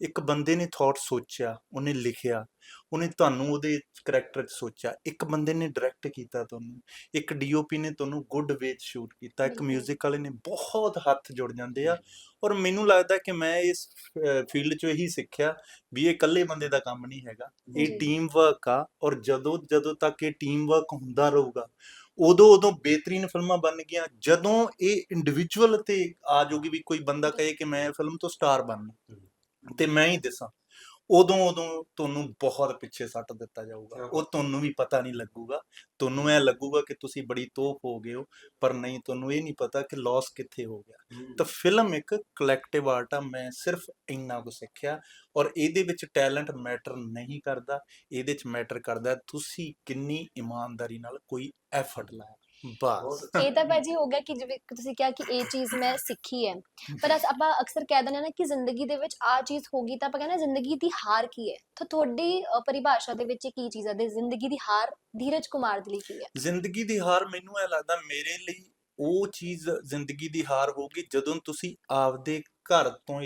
ਇੱਕ ਬੰਦੇ ਨੇ ਥਾਟ ਸੋਚਿਆ ਉਹਨੇ ਲਿਖਿਆ ਉਹਨੇ ਤੁਹਾਨੂੰ ਉਹਦੇ ਕਰੈਕਟਰ 'ਚ ਸੋਚਿਆ। ਇੱਕ ਬੰਦੇ ਨੇ ਡਾਇਰੈਕਟ ਕੀਤਾ ਤੁਹਾਨੂੰ। ਇੱਕ ਡੀਓਪੀ ਨੇ ਤੁਹਾਨੂੰ ਗੁੱਡ ਵੇ 'ਚ ਸ਼ੂਟ ਕੀਤਾ। ਇੱਕ। 뮤직 ਵਾਲੇ ਨੇ ਬਹੁਤ ਹੱਥ ਜੁੜ ਜਾਂਦੇ ਆ। ਔਰ ਮੈਨੂੰ ਲੱਗਦਾ ਕਿ ਮੈਂ ਇਸ ਫੀਲਡ 'ਚ ਇਹੀ ਸਿੱਖਿਆ ਵੀ ਇਹ ਇਕੱਲੇ ਬੰਦੇ ਦਾ ਕੰਮ ਨਹੀਂ ਹੈਗਾ। ਇਹ ਟੀਮ ਵਰਕ ਆ ਔਰ ਜਦੋਂ ਜਦੋਂ ਤੱਕ ਇਹ ਟੀਮ ਵਰਕ ਹੁੰਦਾ ਰਹੂਗਾ ਉਦੋਂ ਉਦੋਂ ਬਿਹਤਰੀਨ ਫਿਲਮਾਂ ਬਣ ਗਈਆਂ। ਜਦੋਂ ਇਹ ਇੰਡੀਵਿਜੂਅਲ ਤੇ ਆ ਜਾਊਗੀ ਵੀ ਕੋਈ ਬੰਦਾ ਕਹੇ ਕਿ ਮੈਂ ਫਿਲਮ ਤੋਂ ਸਟਾਰ ਬਣਨਾ। ਤੇ ਮੈਂ ਹੀ ਦਿਸਾਂ। ਉਦੋਂ ਉਦੋਂ ਤੁਹਾਨੂੰ ਬਹੁਤ ਪਿੱਛੇ ਸੱਟ ਦਿੱਤਾ ਜਾਊਗਾ। ਉਹ ਤੁਹਾਨੂੰ ਵੀ ਪਤਾ ਨਹੀਂ ਲੱਗੂਗਾ। ਤੁਹਾਨੂੰ ਐ ਲੱਗੂਗਾ ਕਿ ਤੁਸੀਂ ਬੜੀ ਤੋਪ ਹੋ ਗਏ ਹੋ ਪਰ ਨਹੀਂ ਤੁਹਾਨੂੰ ਇਹ ਨਹੀਂ ਪਤਾ ਕਿ ਲਾਸ ਕਿੱਥੇ ਹੋ ਗਿਆ। ਤਾਂ ਫਿਲਮ ਇੱਕ ਕਲੈਕਟਿਵ ਆਰਟ ਆ ਮੈਂ ਸਿਰਫ ਇੰਨਾ ਕੁ ਸਿੱਖਿਆ ਔਰ ਇਹਦੇ ਵਿੱਚ ਟੈਲੈਂਟ ਮੈਟਰ ਨਹੀਂ ਕਰਦਾ ਇਹਦੇ ਵਿੱਚ ਮੈਟਰ ਕਰਦਾ ਤੁਸੀਂ ਕਿੰਨੀ ਇਮਾਨਦਾਰੀ ਨਾਲ ਕੋਈ ਐਫਰਟ ਲਾਇਆ। ਬਸ। ਇਹ ਤਾਂ ਭਾਜੀ ਹੋ ਗਿਆ ਕਿ ਜਿਵੇਂ ਤੁਸੀਂ ਕਿਹਾ ਕਿ ਇਹ ਚੀਜ਼ ਮੈਂ ਸਿੱਖੀ ਹੈ। ਪਰ ਅਸ- ਆਪਾਂ ਅਕਸਰ ਕਹਿ ਦਿੰਦੇ ਹਾਂ ਨਾ ਕਿ ਜ਼ਿੰਦਗੀ ਦੇ ਵਿੱਚ ਆ ਚੀਜ਼ ਹੋ ਗਈ ਤਾਂ ਆਪਾਂ ਕਹਿੰਦੇ ਹਾਂ ਜ਼ਿੰਦਗੀ ਦੀ ਹਾਰ ਕੀ ਹੈ? ਤਾਂ ਤੁਹਾਡੀ ਅ, ਪਰਿਭਾਸ਼ਾ ਦੇ ਵਿੱਚ ਇਹ ਕੀ ਚੀਜ਼ ਹੈ ਦੇ ਜ਼ਿੰਦਗੀ ਦੀ ਹਾਰ ਧੀਰਜ ਕੁਮਾਰ ਦੇ ਲਈ ਕੀ ਹੈ? ਜ਼ਿੰਦਗੀ ਦੀ ਹਾਰ ਮੈਨੂੰ ਇਹ ਲੱਗਦਾ ਮੇਰੇ ਲਈ ਉਹ ਚੀਜ਼ ਜ਼ਿੰਦਗੀ ਦੀ ਹਾਰ ਹੋਗੀ ਜਦੋਂ ਤੁਸੀਂ ਆਪਦੇ ਘਰ ਤੋਂ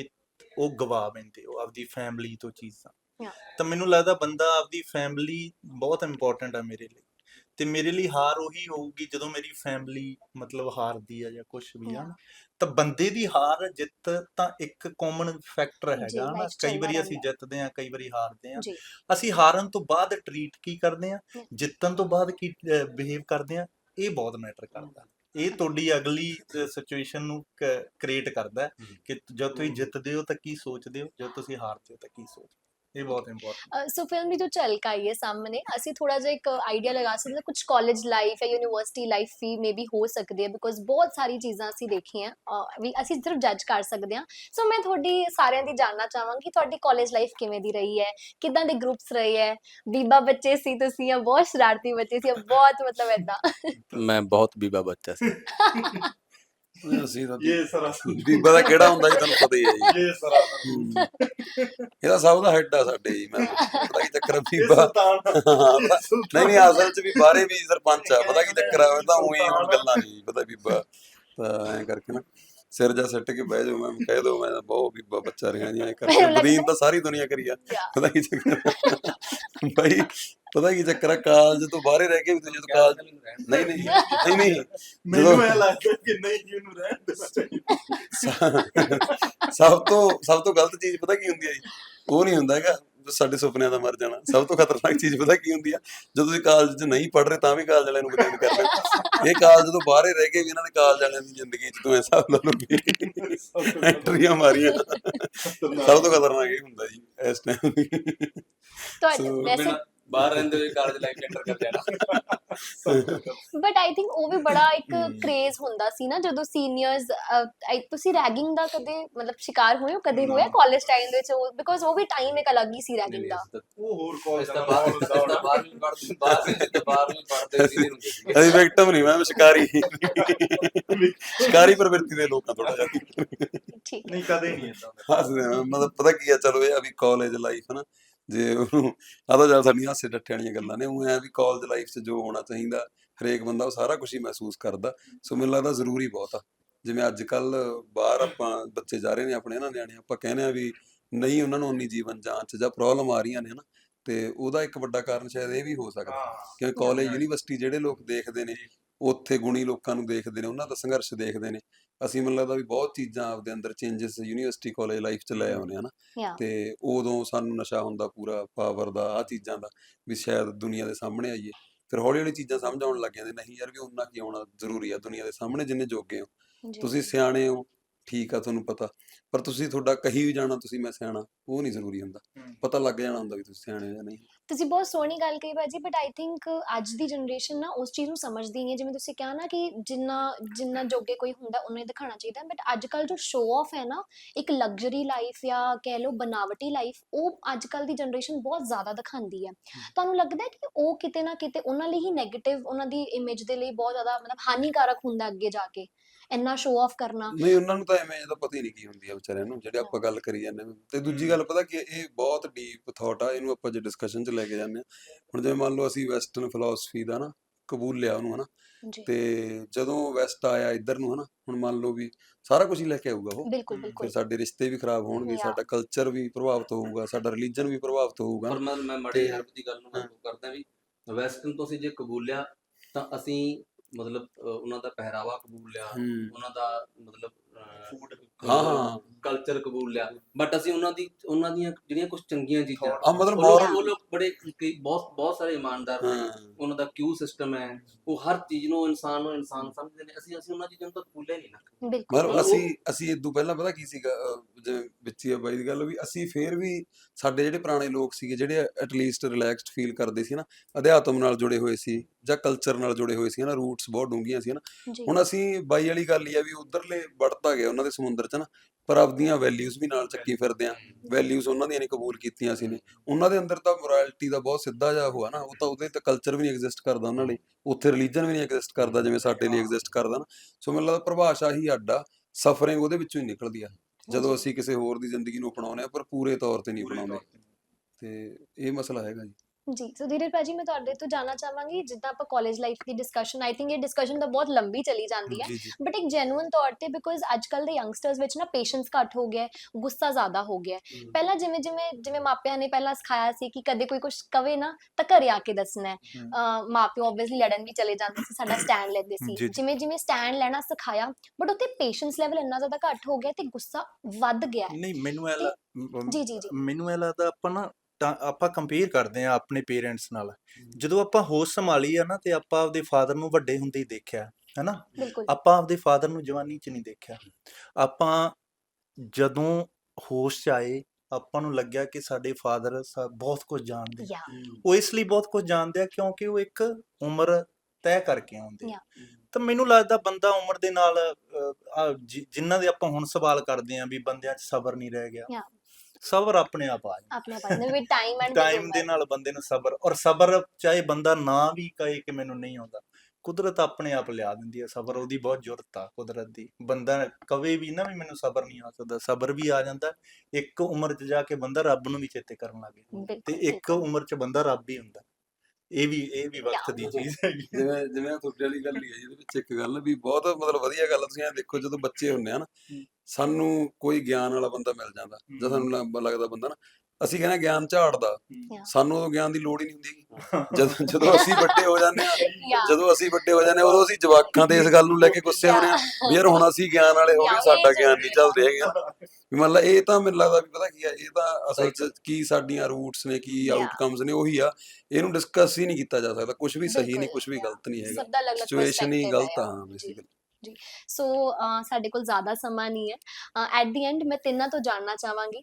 ਉਹ ਗਵਾ ਬੈਂਦੇ ਹੋ ਆਪਦੀ ਫੈਮਿਲੀ ਤੋਂ ਚੀਜ਼ਾਂ। Yeah. ਤਾਂ ਮੈਨੂੰ ਲੱਗਦਾ ਬੰਦਾ ਆਪਦੀ ਫੈਮਿਲੀ ਬਹੁਤ ਇੰਪੋਰਟੈਂਟ ਆ ਮੇਰੇ ਲਈ। ਤੇ ਮੇਰੇ ਲਈ ਹਾਰ ਉਹੀ ਹੋਊਗੀ ਜਦੋਂ ਮੇਰੀ ਫੈਮਿਲੀ ਮਤਲਬ ਹਾਰਦੀ ਆ ਜਾਂ ਕੁਝ ਵੀ ਆ। ਤਾਂ ਬੰਦੇ ਦੀ ਹਾਰ ਜਿੱਤ ਤਾਂ ਇੱਕ ਕਾਮਨ ਫੈਕਟਰ ਹੈਗਾ ਨਾ ਕਈ ਵਾਰੀ ਅਸੀਂ। ਜਿੱਤਦੇ ਆ ਕਈ ਵਾਰੀ ਹਾਰਦੇ ਆ। ਅਸੀਂ ਹਾਰਨ ਤੋਂ ਬਾਅਦ ਟਰੀਟ ਕੀ ਕਰਦੇ ਆ. ਜਿੱਤਣ ਤੋਂ ਬਾਅਦ ਕੀ ਬਿਹੇਵ ਕਰਦੇ ਆ? ਇਹ ਬਹੁਤ ਮੈਟਰ ਕਰਦਾ। ਇਹ ਤੁਹਾਡੀ ਅਗਲੀ ਸਿਚੁਏਸ਼ਨ ਨੂੰ ਕ੍ਰੀਏਟ ਕਰਦਾ ਕਿ ਜਦ ਤੁਸੀਂ ਜਿੱਤਦੇ ਹੋ ਤਾਂ ਕੀ ਸੋਚਦੇ ਹੋ? ਜਦ ਤੁਸੀਂ ਹਾਰਦੇ ਹੋ ਤਾਂ ਕੀ ਸੋਚਦੇ ਹੋ? ਇਹ ਬਹੁਤ ਇੰਪੋਰਟੈਂਟ ਸੋ ਫਿਲਮ ਦੀ ਜੋ ਝਲਕ ਆਈ ਹੈ ਸਾਹਮਣੇ ਅਸੀਂ ਥੋੜਾ ਜਿਹਾ ਇੱਕ ਆਈਡੀਆ ਲਗਾ ਸਕਦੇ ਹਾਂ ਕੁਝ ਕਾਲਜ ਲਾਈਫ ਜਾਂ ਯੂਨੀਵਰਸਿਟੀ ਲਾਈਫ ਵੀ ਮੇਬੀ ਹੋ ਸਕਦੀ ਹੈ ਬਿਕੋਜ਼ ਬਹੁਤ ਸਾਰੀ ਚੀਜ਼ਾਂ ਅਸੀਂ ਦੇਖੀਆਂ ਅਹ, ਵੀ ਅਸੀਂ ਸਿਰਫ ਜੱਜ ਕਰ ਸਕਦੇ ਹਾਂ। ਸੋ ਮੈਂ ਤੁਹਾਡੀ ਸਾਰਿਆਂ ਦੀ ਜਾਨਣਾ ਚਾਹਾਂਗੀ ਤੁਹਾਡੀ ਕਾਲਜ ਲਾਈਫ ਕਿਵੇਂ ਦੀ ਰਹੀ ਹੈ ਕਿਦਾਂ ਦੇ ਗਰੁੱਪਸ ਰਹੇ ਹੈ ਬੀਬਾ ਬੱਚੇ ਸੀ ਤੁਸੀਂ ਜਾਂ ਬਹੁਤ ਸ਼ਰਾਰਤੀ ਬੱਚੇ ਸੀ ਜਾਂ ਬਹੁਤ ਮਤਲਬ ਏਦਾਂ। ਮੈਂ ਬਹੁਤ ਬੀਬਾ ਬੱਚਾ ਸੀ। ਅਸੀਂ ਤਾਂ ਇਹ ਸਰਾ ਬੀਬਾ ਦਾ ਕਿਹੜਾ ਹੁੰਦਾ ਜੀ ਤੁਹਾਨੂੰ ਪਤਾ ਹੀ ਹੈ ਜੀ। ਇਹ ਸਰਾ ਇਹਦਾ ਸਭ ਦਾ ਹੈੱਡ ਆ ਸਾਡੇ ਜੀ ਮੈਂ ਪਤਾ ਕੀ ਚੱਕਰ ਆ ਇਹ ਬੀਬਾ? ਸੁਲਤਾਨ ਹਾਂ, ਨਹੀਂ ਨਹੀਂ ਅਸਲ ਚ ਵੀ ਬਾਹਰੇ ਵੀ ਸਰਪੰਚ ਆ ਪਤਾ ਕੀ ਚੱਕਰ ਆ ਉਹ ਤਾਂ ਉਹੀ ਹੁਣ ਗੱਲਾਂ ਨਹੀਂ ਪਤਾ ਬੀਬਾ ਤਾਂ ਐਂ ਕਰਕੇ ਨਾ। ਸਿਰ ਜਾ ਸੱਟ ਕੇ ਬਹਿ ਜਾਓ ਮੈਂ ਕਹਿ ਦੋ ਮੈਂ ਤਾਂ ਬਹੁਤ ਬੀਬਾ ਬੱਚਾ ਰਿਹਾ ਜੀ ਐਂ ਕਰਕੇ ਬਦੀਨ ਤਾਂ ਸਾਰੀ ਦੁਨੀਆ ਕਰੀ ਆ। Yeah. ਪਤਾ ਕੀ ਚੱਕਰ ਆ? ਭਾਈ ਪਤਾ ਕੀ ਚੱਕਰ ਆ? ਕਾਲਜ ਤੋਂ ਬਾਹਰੇ ਰਹਿ ਕੇ ਵੀ ਤੂੰ ਜਦੋਂ ਕਾਲਜ ਨਹੀਂ ਨਹੀਂ ਨਹੀਂ ਨਹੀਂ। ਮੈਨੂੰ ਇਹ ਲੱਗਦਾ ਕਿ ਨਹੀਂ ਇਹਨੂੰ ਰਹਿਣ ਦੇਣਾ ਚਾਹੀਦਾ। ਸਭ ਤੋਂ ਸਭ ਤੋਂ ਗਲਤ ਚੀਜ਼ ਪਤਾ ਕੀ ਹੁੰਦੀ ਹੈ ਜੀ? ਉਹ ਨਹੀਂ ਹੁੰਦਾ ਹੈਗਾ। ਸਾਡੇ ਸੁਪਨਿਆਂ ਦਾ ਮਰ ਜਾਣਾ। ਸਭ ਤੋਂ ਖਤਰਨਾਕ ਚੀਜ਼ ਪਤਾ ਕੀ ਹੁੰਦੀ ਆ? ਜਦੋਂ ਤੁਸੀਂ ਕਾਲਜ 'ਚ ਨਹੀਂ ਪੜ ਰਹੇ ਤਾਂ ਵੀ ਕਾਲਜ ਵਾਲਿਆਂ ਨੂੰ ਬਦਨਾਮ ਕਰ ਰਹੇ ਹੋ। ਇਹ ਕਾਲਜ ਤੋਂ ਬਾਹਰੇ ਰਹਿ ਕੇ ਵੀ ਇਹਨਾਂ ਨੇ ਕਾਲਜ ਵਾਲਿਆਂ ਦੀ ਜ਼ਿੰਦਗੀ 'ਚ ਤੋਂ ਐਸਾ ਲਾ ਲਓ ਵੀ ਐਂਟਰੀਆਂ ਮਾਰੀਆਂ। ਸਭ ਤੋਂ ਖਤਰਨਾਕ ਇਹ ਹੁੰਦਾ ਜੀ ਇਸ ਟਾਈਮ ਤੁਹਾਡੇ ਵੈਸੇ ਬਾਹਰ ਰਹਿੰਦੇ ਹੋਏ ਕਾਲਜ ਲਾਈਫ ਐਂਟਰ ਕਰ ਜਾਣਾ। ਬਟ ਆਈ ਥਿੰਕ ਉਹ ਵੀ ਬੜਾ ਇੱਕ। ਕ੍ਰੇਜ਼ ਹੁੰਦਾ ਸੀ ਨਾ ਜਦੋਂ ਸੀਨੀਅਰਸ ਤੁਸੀਂ ਰੈਗਿੰਗ ਦਾ ਕਦੇ ਮਤਲਬ ਸ਼ਿਕਾਰ ਹੋਏ ਹੋ? ਕਦੇ ਹੋਇਆ ਕਾਲਜ ਟਾਈਮ ਦੇ ਵਿੱਚ ਬਿਕੋਜ਼ ਉਹ ਵੀ ਟਾਈਮ ਇੱਕ ਅਲੱਗ ਹੀ ਸੀ ਰੈਗਿੰਗ ਦਾ। ਉਹ ਹੋਰ ਕਾਲ ਇਸ ਤਾਂ ਬਾਹਰ ਤਾਂ ਬਾਹਰ ਵੀ ਪੜਦੇ ਬਾਹਰ ਵੀ ਤੇ ਬਾਹਰ ਵੀ ਪੜਦੇ ਸੀ ਹੁੰਦੇ ਸੀ ਅਸੀਂ ਵਿਕਟਮ ਨਹੀਂ ਮੈਂ ਸ਼ਿਕਾਰੀ। ਸ਼ਿਕਾਰੀ ਪ੍ਰਵਿਰਤੀ ਦੇ ਲੋਕਾਂ ਥੋੜਾ ਜਿਹਾ। ਠੀਕ ਨਹੀਂ ਕਦੇ ਨਹੀਂ ਇਦਾਂ ਹੱਸਦੇ ਮਤਲਬ ਪਤਾ ਕੀ ਆ ਚਲੋ ਇਹ ਵੀ ਕਾਲਜ ਲਾਈਫ ਨਾ ਜੇ ਉਹਨੂੰ ਆ ਤਾਂ ਚੱਲ ਸਾਡੀਆਂ ਹਾਸੇ ਡੱਟੇ ਵਾਲੀਆਂ ਗੱਲਾਂ ਨੇ ਉਹ ਐ ਵੀ ਕਾਲਜ ਲਾਈਫ 'ਚ ਜੋ ਹੋਣਾ ਚਾਹੀਦਾ ਹਰੇਕ ਬੰਦਾ ਉਹ ਸਾਰਾ ਕੁਝ ਹੀ ਮਹਿਸੂਸ ਕਰਦਾ। ਸੋ ਮੈਨੂੰ ਲੱਗਦਾ ਜ਼ਰੂਰੀ ਬਹੁਤ ਆ। ਜਿਵੇਂ ਅੱਜ ਕੱਲ ਬਾਹਰ ਆਪਾਂ ਬੱਚੇ ਜਾ ਰਹੇ ਨੇ ਆਪਣੇ ਨਾ ਨਿਆਣੇ ਆਪਾਂ ਕਹਿੰਦੇ ਆ ਵੀ ਨਹੀਂ ਉਹਨਾਂ ਨੂੰ ਉਨੀ ਜੀਵਨ ਜਾਂਚ ਜਾਂ ਪ੍ਰੋਬਲਮ ਆ ਰਹੀਆਂ ਨੇ ਹਨਾ ਤੇ ਉਹਦਾ ਇੱਕ ਵੱਡਾ ਕਾਰਨ ਸ਼ਾਇਦ ਇਹ ਵੀ ਹੋ ਸਕਦਾ। ਕਿਉਂਕਿ ਕਾਲਜ ਯੂਨੀਵਰਸਿਟੀ ਜਿਹੜੇ ਲੋਕ ਦੇਖਦੇ ਨੇ ਉੱਥੇ ਗੁਣੀ ਲੋਕਾਂ ਨੂੰ ਦੇਖਦੇ ਨੇ ਉਹਨਾਂ ਦਾ ਸੰਘਰਸ਼ ਦੇਖਦੇ ਨੇ। ਅਸੀਂ ਮੈਨੂੰ ਲੱਗਦਾ ਵੀ ਬਹੁਤ ਚੀਜ਼ਾਂ ਆਪਦੇ ਅੰਦਰ ਚੇਂਜਸ ਯੂਨੀਵਰਸਿਟੀ ਕਾਲਜ ਲਾਈਫ 'ਚ ਲੈ ਆਉਂਦੇ ਹਨਾ. ਤੇ ਉਦੋਂ ਸਾਨੂੰ ਨਸ਼ਾ ਹੁੰਦਾ ਪੂਰਾ ਪਾਵਰ ਦਾ ਆ ਚੀਜ਼ਾਂ ਦਾ ਵੀ ਸ਼ਾਇਦ ਦੁਨੀਆ ਦੇ ਸਾਹਮਣੇ ਆਈਏ। ਫਿਰ ਹੌਲੀ ਹੌਲੀ ਚੀਜ਼ਾਂ ਸਮਝ ਆਉਣ ਲੱਗ ਜਾਂਦੇ ਨਹੀਂ ਯਾਰ ਵੀ ਉਹਨਾਂ ਕੀ ਆਉਣਾ ਜ਼ਰੂਰੀ ਆ ਦੁਨੀਆ ਦੇ ਸਾਹਮਣੇ ਜਿੰਨੇ ਜੋਗੇ ਹੋ। ਤੁਸੀਂ ਸਿਆਣੇ ਹੋ ਠੀਕ ਆ ਤੁਹਾਨੂੰ ਪਤਾ ਪਰ ਤੁਸੀਂ ਤੁਹਾਡਾ ਕਹੀ ਵੀ ਜਾਣਾ ਤੁਸੀਂ ਮੈਂ ਸਿਆਣਾ ਉਹ ਨਹੀਂ ਜ਼ਰੂਰੀ ਹੁੰਦਾ। ਪਤਾ ਲੱਗ ਜਾਣਾ ਹੁੰਦਾ ਵੀ ਤੁਸੀਂ ਸਿਆਣੇ ਹੋ ਜਾਂ ਨਹੀਂ। ਤੁਸੀਂ ਬਹੁਤ ਸੋਹਣੀ ਗੱਲ ਕਹੀ ਭਾਜੀ ਬਟ ਆਈ ਥਿੰਕ ਅੱਜ ਦੀ ਜਨਰੇਸ਼ਨ ਨਾ ਉਸ ਚੀਜ਼ ਨੂੰ ਸਮਝਦੀ ਨਹੀਂ ਹੈ। ਜਿਵੇਂ ਤੁਸੀਂ ਕਿਹਾ ਨਾ ਕਿ ਜਿੰਨਾ ਜਿੰਨਾ ਜੋਗੇ ਕੋਈ ਹੁੰਦਾ ਉਹਨੂੰ ਹੀ ਦਿਖਾਣਾ ਚਾਹੀਦਾ। ਬਟ ਅੱਜ ਕੱਲ ਜੋ ਸ਼ੋਅ ਆਫ ਹੈ ਨਾ ਇੱਕ ਲਗਜ਼ਰੀ ਲਾਈਫ ਜਾਂ ਕਹਿ ਲਓ ਬਨਾਵਟੀ ਲਾਈਫ ਉਹ ਅੱਜ ਕੱਲ ਦੀ ਜਨਰੇਸ਼ਨ ਬਹੁਤ ਜ਼ਿਆਦਾ ਦਿਖਾਉਂਦੀ ਹੈ। ਤੁਹਾਨੂੰ ਲੱਗਦਾ ਹੈ ਕਿ ਉਹ ਕਿਤੇ ਨਾ ਕਿਤੇ ਉਹਨਾਂ ਲਈ ਹੀ 네ਗੇਟਿਵ ਉਹਨਾਂ ਦੀ ਇਮੇਜ ਦੇ ਲਈ ਬਹੁਤ ਜ਼ਿਆਦਾ ਮਤਲਬ ਹਾਨੀਕਾਰਕ ਹੁੰਦਾ ਅੱਗੇ ਜਾ ਕੇ? ਇੰਨਾ ਸ਼ੋਅ ਆਫ ਕਰਨਾ। ਨਹੀਂ ਉਹਨਾਂ ਨੂੰ ਤਾਂ ਐਵੇਂ ਇਹਦਾ ਪਤਾ ਹੀ ਨਹੀਂ ਕੀ ਹੁੰਦੀ ਆ ਵਿਚਾਰਿਆਂ ਨੂੰ ਜਿਹੜੇ ਆਪਾਂ ਗੱਲ ਕਰੀ ਜਾਂਦੇ ਹਾਂ। ਤੇ ਦੂਜੀ ਗੱਲ ਪਤਾ ਕੀ ਇਹ ਬਹੁਤ ਡੀਪ ਥਾਟ ਆ ਇਹਨੂੰ ਆਪਾਂ ਜੇ ਡਿਸਕਸ਼ਨ 'ਚ ਲੈ ਕੇ ਜਾਂਦੇ ਹਾਂ। ਹੁਣ ਜਿਵੇਂ ਮੰਨ ਲਓ ਅਸੀਂ ਵੈਸਟਰਨ ਫਿਲਾਸਫੀ ਦਾ ਨਾ ਕਬੂਲ ਲਿਆ ਉਹਨੂੰ ਹਨਾ? ਤੇ ਜਦੋਂ ਵੈਸਟ ਆਇਆ ਇੱਧਰ ਨੂੰ ਹਨਾ? ਹੁਣ ਮੰਨ ਲਓ ਵੀ ਸਾਰਾ ਕੁਝ ਹੀ ਲੈ ਕੇ ਆਊਗਾ ਉਹ। ਫਿਰ ਸਾਡੇ ਰਿਸ਼ਤੇ ਵੀ ਖਰਾਬ ਹੋਣਗੇ. ਸਾਡਾ ਕਲਚਰ ਵੀ ਪ੍ਰਭਾਵਿਤ ਹੋਊਗਾ ਸਾਡਾ ਰਿਲੀਜਨ ਵੀ ਪ੍ਰਭਾਵਿਤ ਹੋਊਗਾ ਪਰ ਮੈਂ ਮੈਂ ਮੜੀ ਹੈਲਪ ਦੀ ਗੱਲ ਨੂੰ ਕਰਦਾ ਵੀ ਵੈਸਟਰਨ ਤੋਂ ਅਸੀਂ ਜੇ ਕਬੂਲਿਆ ਤਾਂ ਅਸੀਂ ਮਤਲਬ ਅਹ, ਉਹਨਾਂ ਦਾ ਪਹਿਰਾਵਾ ਕਬੂਲ ਲਿਆ ਹੂੰ। ਉਹਨਾਂ ਦਾ ਮਤਲਬ ਫੂਡ ਹਾਂ ਹਾਂ। ਕਲਚਰ ਕਬੂਲ ਲਿਆ। ਬਟ ਅਸੀਂ ਉਹਨਾਂ ਦੀ ਉਹਨਾਂ ਦੀਆਂ ਜਿਹੜੀਆਂ ਕੁਝ ਚੰਗੀਆਂ ਚੀਜ਼ਾਂ ਆ ਮਤਲਬ ਉਹ ਲੋਕ moral- ਉਹ ਲੋਕ ਬੜੇ ਕਈ ਬਹੁਤ ਬਹੁਤ ਸਾਰੇ ਇਮਾਨਦਾਰ ਨੇ। ਹਾਂ। ਉਹਨਾਂ ਦਾ ਕਿਊ ਸਿਸਟਮ ਹੈ। ਉਹ ਹਰ ਚੀਜ਼ ਨੂੰ ਇਨਸਾਨ ਨੂੰ ਇਨਸਾਨ ਸਮਝਦੇ ਨੇ। ਅਸੀਂ ਅਸੀਂ ਉਹਨਾਂ ਚੀਜ਼ਾਂ ਨੂੰ ਤਾਂ ਕਬੂਲੇ ਨਹੀਂ ਨਾ। ਬਿਲਕੁਲ। ਮਤਲਬ ਉਹ- ਅਸੀਂ ਅਸੀਂ ਇਦੋਂ ਪਹਿਲਾਂ ਪਤਾ ਕੀ ਸੀਗਾ ਅਹ, ਜਿਵੇਂ ਵਿੱਚ ਹੀ ਆ ਬਾਈ ਦੀ ਗੱਲ ਵੀ ਅਸੀਂ ਫੇਰ ਵੀ ਸਾਡੇ ਜਿਹੜੇ ਪੁਰਾਣੇ ਲੋਕ ਸੀਗੇ ਜਿਹੜੇ ਐਟਲੀਸਟ ਰਿਲੈਕਸਡ ਫੀਲ ਕਰਦੇ ਸੀ ਨਾ ਅਧਿਆਤਮ ਨਾਲ ਜੁੜੇ ਹੋਏ ਸੀ ਜਾਂ ਕਲਚਰ ਨਾਲ ਜੁੜੇ ਹੋਏ ਸੀ ਨਾ ਰੂਟਸ ਬਹੁਤ ਡੂੰਘੀਆਂ ਸੀ ਨਾ ਜੀ। ਹੁਣ ਅਸੀਂ ਬਾਈ ਵਾਲੀ ਗੱਲ ਹੀ ਆ ਵੀ ਉਧਰਲੇ ਵੜਤਾ ਗਿਆ ਉਹਨਾਂ ਦੇ ਸਮੁੰਦਰ 'ਚ ਨਾ ਪਰ ਆਪਦੀਆਂ ਵੈਲਿਊਜ਼ ਵੀ ਨਾਲ ਚੱਕੀ ਫਿਰਦੇ ਆ। ਵੈਲਿਊਜ਼ ਉਹਨਾਂ ਦੀਆਂ ਨਹੀਂ ਕਬੂਲ ਕੀਤੀਆਂ ਸੀ ਨੇ। ਉਹਨਾਂ ਦੇ ਅੰਦਰ ਤਾਂ ਮੋਰੈਲਿਟੀ ਦਾ ਬਹੁਤ ਸਿੱਧਾ ਜਿਹਾ ਹੋਆ ਨਾ ਉਹ ਤਾਂ ਉਹਦੇ ਤੇ ਕਲਚਰ ਵੀ ਨਹੀਂ ਐਗਜ਼ਿਸਟ ਕਰਦਾ ਉਹਨਾਂ ਲਈ। ਉੱਥੇ ਰਿਲੀਜਨ ਵੀ ਨਹੀਂ ਐਗਜ਼ਿਸਟ ਕਰਦਾ ਜਿਵੇਂ ਸਾਡੇ ਲਈ ਐਗਜ਼ਿਸਟ ਕਰਦਾ ਨਾ। ਸੋ ਮੈਨੂੰ ਲੱਗਦਾ ਪਰਿਭਾਸ਼ਾ ਹੀ ਅੱਡ ਸਫਰਿੰਗ ਉਹਦੇ ਵਿੱਚੋਂ ਹੀ ਨਿਕਲਦੀ ਆ। ਜਦੋਂ ਅਸੀਂ ਕਿਸੇ ਹੋਰ ਦੀ ਜ਼ਿੰਦਗੀ ਨੂੰ ਅਪਣਾਉਂਦੇ ਆ ਪਰ ਪੂਰੇ ਤੌਰ ਤੇ ਨਹੀਂ ਅਪਣਾਉਂਦੇ। ਤੇ ਇਹ ਮਸਲਾ ਹੈਗਾ ਜੀ। ਜੀ ਸੋ ਧੀਰਜ ਭਾਜੀ ਮੈਂ ਤੁਹਾਡੇ ਤੋਂ ਜਾਨਣਾ ਚਾਹਾਂਗੀ ਜਿੱਦਾਂ ਆਪਾਂ ਕਾਲਜ ਲਾਈਫ ਦੀ ਡਿਸਕਸ਼ਨ ਆਈ ਥਿੰਕ ਇਹ ਡਿਸਕਸ਼ਨ ਤਾਂ ਬਹੁਤ ਲੰਬੀ ਚਲੀ ਜਾਂਦੀ ਹੈ ਬਟ ਇੱਕ ਜੈਨੂਇਨ ਤੌਰ ਤੇ ਬਿਕੋਜ਼ ਅੱਜ ਕੱਲ ਦੇ ਯੰਗਸਟਰਸ ਵਿੱਚ ਨਾ ਪੇਸ਼ੈਂਸ ਘੱਟ ਹੋ ਗਿਆ ਹੈ ਗੁੱਸਾ ਜ਼ਿਆਦਾ ਹੋ ਗਿਆ ਹੈ ਪਹਿਲਾਂ ਜਿਵੇਂ ਜਿਵੇਂ ਜਿਵੇਂ ਮਾਪਿਆਂ ਨੇ ਪਹਿਲਾਂ ਸਿਖਾਇਆ ਸੀ ਕਿ ਕਦੇ ਕੋਈ ਕੁਝ ਕਵੇ ਨਾ ਤਾਂ ਘਰੇ ਆ ਕੇ ਦੱਸਣਾ ਹੈ ਮਾਪਿਓ ਆਬਵੀਅਸਲੀ ਲੜਨ ਵੀ ਚਲੇ ਜਾਂਦੇ ਸੀ ਸਾਡਾ ਸਟੈਂਡ ਲੈਂਦੇ ਸੀ। ਜਿਵੇਂ ਜਿਵੇਂ ਸਟੈਂਡ ਲੈਣਾ ਸਿਖਾਇਆ ਬਟ ਉੱਥੇ ਪੇਸ਼ੈਂਸ ਲੈਵਲ ਇੰਨਾ ਜ਼ਿਆਦਾ ਘੱਟ ਹੋ ਗਿਆ ਤੇ ਗੁੱਸਾ ਵੱਧ ਗਿਆ ਹੈ ਨਹੀਂ ਮੈਨੂੰ ਇਹ ਜੀ ਜੀ ਮੈਨੂੰ ਇਹ ਲੱਗਦਾ ਆਪਾਂ ਨਾ ਤਾਂ ਆਪਾਂ ਕੰਪੇਅਰ ਕਰਦੇ ਆ ਆਪਣੇ ਪੇਰੈਂਟਸ ਨਾਲ। ਜਦੋਂ ਆਪਾਂ ਹੋਸ਼ ਸੰਭਾਲੀ ਆ ਨਾ ਤੇ ਆਪਾਂ ਆਪਦੇ ਫਾਦਰ ਨੂੰ ਵੱਡੇ ਹੁੰਦੇ ਹੀ ਦੇਖਿਆ ਹੈਨਾ? ਆਪਾਂ ਆਪਦੇ ਫਾਦਰ ਨੂੰ ਜਵਾਨੀ 'ਚ ਨਹੀਂ ਦੇਖਿਆ। ਆਪਾਂ ਜਦੋਂ ਹੋਸ਼ 'ਚ ਆਏ ਆਪਾਂ ਨੂੰ ਲੱਗਿਆ ਕਿ ਸਾਡੇ ਫਾਦਰ ਬਹੁਤ ਕੁਝ ਜਾਣਦੇ। ਉਹ ਇਸ ਲਈ ਬਹੁਤ ਕੁਝ ਜਾਣਦੇ ਆ ਕਿਉਂਕਿ ਉਹ ਇੱਕ ਉਮਰ ਤੈਅ ਕਰਕੇ ਆਉਂਦੇ. ਤਾਂ ਮੈਨੂੰ ਲੱਗਦਾ ਬੰਦਾ ਉਮਰ ਦੇ ਨਾਲ ਜਿਨ੍ਹਾਂ ਦੇ ਆਪਾਂ ਹੁਣ ਸਵਾਲ ਕਰਦੇ ਆ ਵੀ ਬੰਦਿਆਂ 'ਚ ਸਬਰ ਨਹੀਂ ਰਹਿ ਗਿਆ. ਸਬਰ ਆਪਣੇ ਆਪ ਆ ਜਾਂਦਾ। ਆਪਣੇ ਪਾਸ ਵਿਦ ਟਾਈਮ ਐਂਡ ਟਾਈਮ ਦੇ ਨਾਲ ਬੰਦੇ ਨੂੰ ਸਬਰ ਔਰ ਸਬਰ ਚਾਹੇ ਬੰਦਾ ਨਾ ਵੀ ਕਹੇ ਕਿ ਮੈਨੂੰ ਨਹੀਂ ਆਉਂਦਾ ਕੁਦਰਤ ਆਪਣੇ ਆਪ ਲਿਆ ਦਿੰਦੀ ਹੈ ਸਬਰ ਉਹਦੀ ਬਹੁਤ ਜ਼ਰੂਰਤ ਆ ਕੁਦਰਤ ਦੀ। ਬੰਦਾ ਕਵੇ ਵੀ ਨਾ ਵੀ ਮੈਨੂੰ ਸਬਰ ਨਹੀਂ ਆ ਸਕਦਾ ਸਬਰ ਵੀ ਆ ਜਾਂਦਾ ਇੱਕ ਉਮਰ 'ਚ ਜਾ ਕੇ ਬੰਦਾ ਰੱਬ ਨੂੰ ਵੀ ਚੇਤੇ ਕਰਨ ਲੱਗੇ ਤੇ ਬਿਲਕੁਲ ਇੱਕ ਉਮਰ 'ਚ ਬੰਦਾ ਰੱਬ ਹੀ ਹੁੰਦਾ। ਇਹ ਵੀ ਇਹ ਵੀ ਵਕਤ ਦੀ ਚੀਜ਼ ਹੈ। ਜਿਵੇਂ ਜਿਵੇਂ ਤੁਹਾਡੇ ਵਾਲੀ ਗੱਲ ਹੀ ਹੈ ਜਿਹਦੇ ਵਿੱਚ ਇੱਕ ਗੱਲ ਵੀ ਬਹੁਤ ਮਤਲਬ ਵਧੀਆ ਗੱਲ। ਤੁਸੀਂ ਇਹ ਦੇਖੋ ਜਦੋਂ ਬੱਚੇ ਹੁੰਦੇ ਆ ਨਾ। ਸਾਨੂੰ ਕੋਈ ਗਿਆਨ ਵਾਲਾ ਬੰਦਾ ਮਿਲ ਜਾਂਦਾ ਜਦ। ਸਾਨੂੰ ਲੱਗ- ਲੱਗਦਾ ਬੰਦਾ ਨਾ ਅਸੀਂ ਕਹਿੰਦੇ ਗਿਆਨ ਝਾੜਦਾ. ਸਾਨੂੰ ਉਦੋਂ ਗਿਆਨ ਦੀ ਲੋੜ ਹੀ ਨਹੀਂ ਹੁੰਦੀ। ਜਦੋਂ ਜਦੋਂ ਅਸੀਂ ਵੱਡੇ ਹੋ ਜਾਂਦੇ ਆ. ਜਦੋਂ ਅਸੀਂ ਵੱਡੇ ਹੋ ਜਾਂਦੇ ਆ ਉਦੋਂ ਅਸੀਂ ਜਵਾਕਾਂ ਤੇ ਇਸ ਗੱਲ ਨੂੰ ਲੈ ਕੇ ਗੁੱਸੇ ਹੁੰਦੇ ਆ ਵੀ ਯਾਰ ਹੁਣ ਅਸੀਂ ਗਿਆਨ ਵਾਲੇ ਹੋ ਗਏ ਸਾਡਾ ਗਿਆਨ ਨਹੀਂ ਚੱਲ ਜ਼ਰੂਰੀ ਰਿਹਾ ਹੈਗਾ। ਵੀ ਮਤਲਬ ਇਹ ਤਾਂ ਮੈਨੂੰ ਲੱਗਦਾ ਵੀ ਪਤਾ ਕੀ ਆ ਇਹ ਤਾਂ ਅਸਲ 'ਚ ਕੀ ਸਾਡੀਆਂ ਰੂਟਸ ਨੇ ਕੀ. ਆਊਟਕਮਸ ਨੇ ਉਹੀ ਆ। ਇਹਨੂੰ ਡਿਸਕਸ ਹੀ ਨਹੀਂ ਕੀਤਾ ਜਾ ਸਕਦਾ ਕੁਝ ਵੀ ਸਹੀ ਨਹੀਂ ਕੁਝ ਵੀ. ਗਲਤ ਨਹੀਂ ਹੈਗਾ। ਸਿਚੁਏਸ਼ਨ ਹੀ ਗਲਤ ਆ ਹਾਂ ਜੀ। ਸੋ ਸਾਡੇ ਕੋਲ ਜ਼ਿਆਦਾ ਸਮਾਂ ਨਹੀਂ ਹੈ। ਐਟ ਦੀ ਐਂਡ ਮੈਂ ਤਿੰਨਾਂ ਤੋਂ ਜਾਣਨਾ ਚਾਹਾਂਗੀ।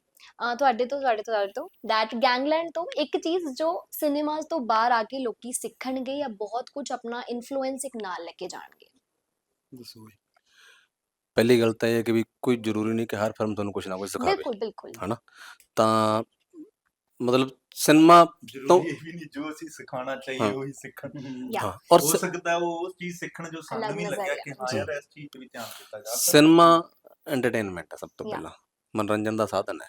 ਤੁਹਾਡੇ ਤੋਂ ਤੁਹਾਡੇ ਤੋਂ ਤੁਹਾਡੇ ਤੋਂ। ਦੈਟ ਗੈਂਗਲੈਂਡ ਤੋਂ ਇੱਕ ਚੀਜ਼ ਜੋ ਸਿਨੇਮਾਸ ਤੋਂ ਬਾਹਰ ਆ ਕੇ ਲੋਕੀ ਸਿੱਖਣਗੇ ਜਾਂ ਬਹੁਤ ਕੁਝ ਆਪਣਾ ਇਨਫਲੂਐਂਸ ਇੱਕ ਨਾਲ ਲੈ ਕੇ ਜਾਣਗੇ। ਦੱਸੋ ਜੀ। ਪਹਿਲੀ ਗੱਲ ਤਾਂ ਇਹ ਹੈ ਕਿ ਵੀ ਕੋਈ ਜ਼ਰੂਰੀ ਨਹੀਂ ਕਿ ਹਰ ਫਿਲਮ ਤੁਹਾਨੂੰ ਕੁਝ ਨਾ ਕੁਝ ਸਿਖਾਵੇ। ਬਿਲਕੁਲ। ਬਿਲਕੁਲ ਤਾਂ ਮਤਲਬ ਸਿਨੇਮਾ ਤੋਂ ਇਹ ਵੀ ਨਹੀਂ ਜੋ ਅਸੀਂ ਸਿਖਾਉਣਾ ਚਾਹੀਏ ਹਾਂ। ਉਹੀ ਸਿੱਖਣ. ਹਾਂ ਔਰ ਹੋ ਸਕਦਾ ਉਹ ਉਹ ਚੀਜ਼ ਸਿੱਖਣ ਜੋ ਸਾਨੂੰ ਵੀ ਲੱਗਿਆ। ਕਿ ਹਾਂ। ਯਾਰ ਇਸ ਚੀਜ਼ ਤੇ ਵੀ ਧਿਆਨ ਦਿੱਤਾ ਜਾ ਸਕਦਾ ਸਿਨੇਮਾ ਐਂਟਰਟੇਨਮੈਂਟ ਹੈ ਸਭ ਤੋਂ. ਪਹਿਲਾਂ ਮਨੋਰੰਜਨ ਦਾ ਸਾਧਨ ਹੈ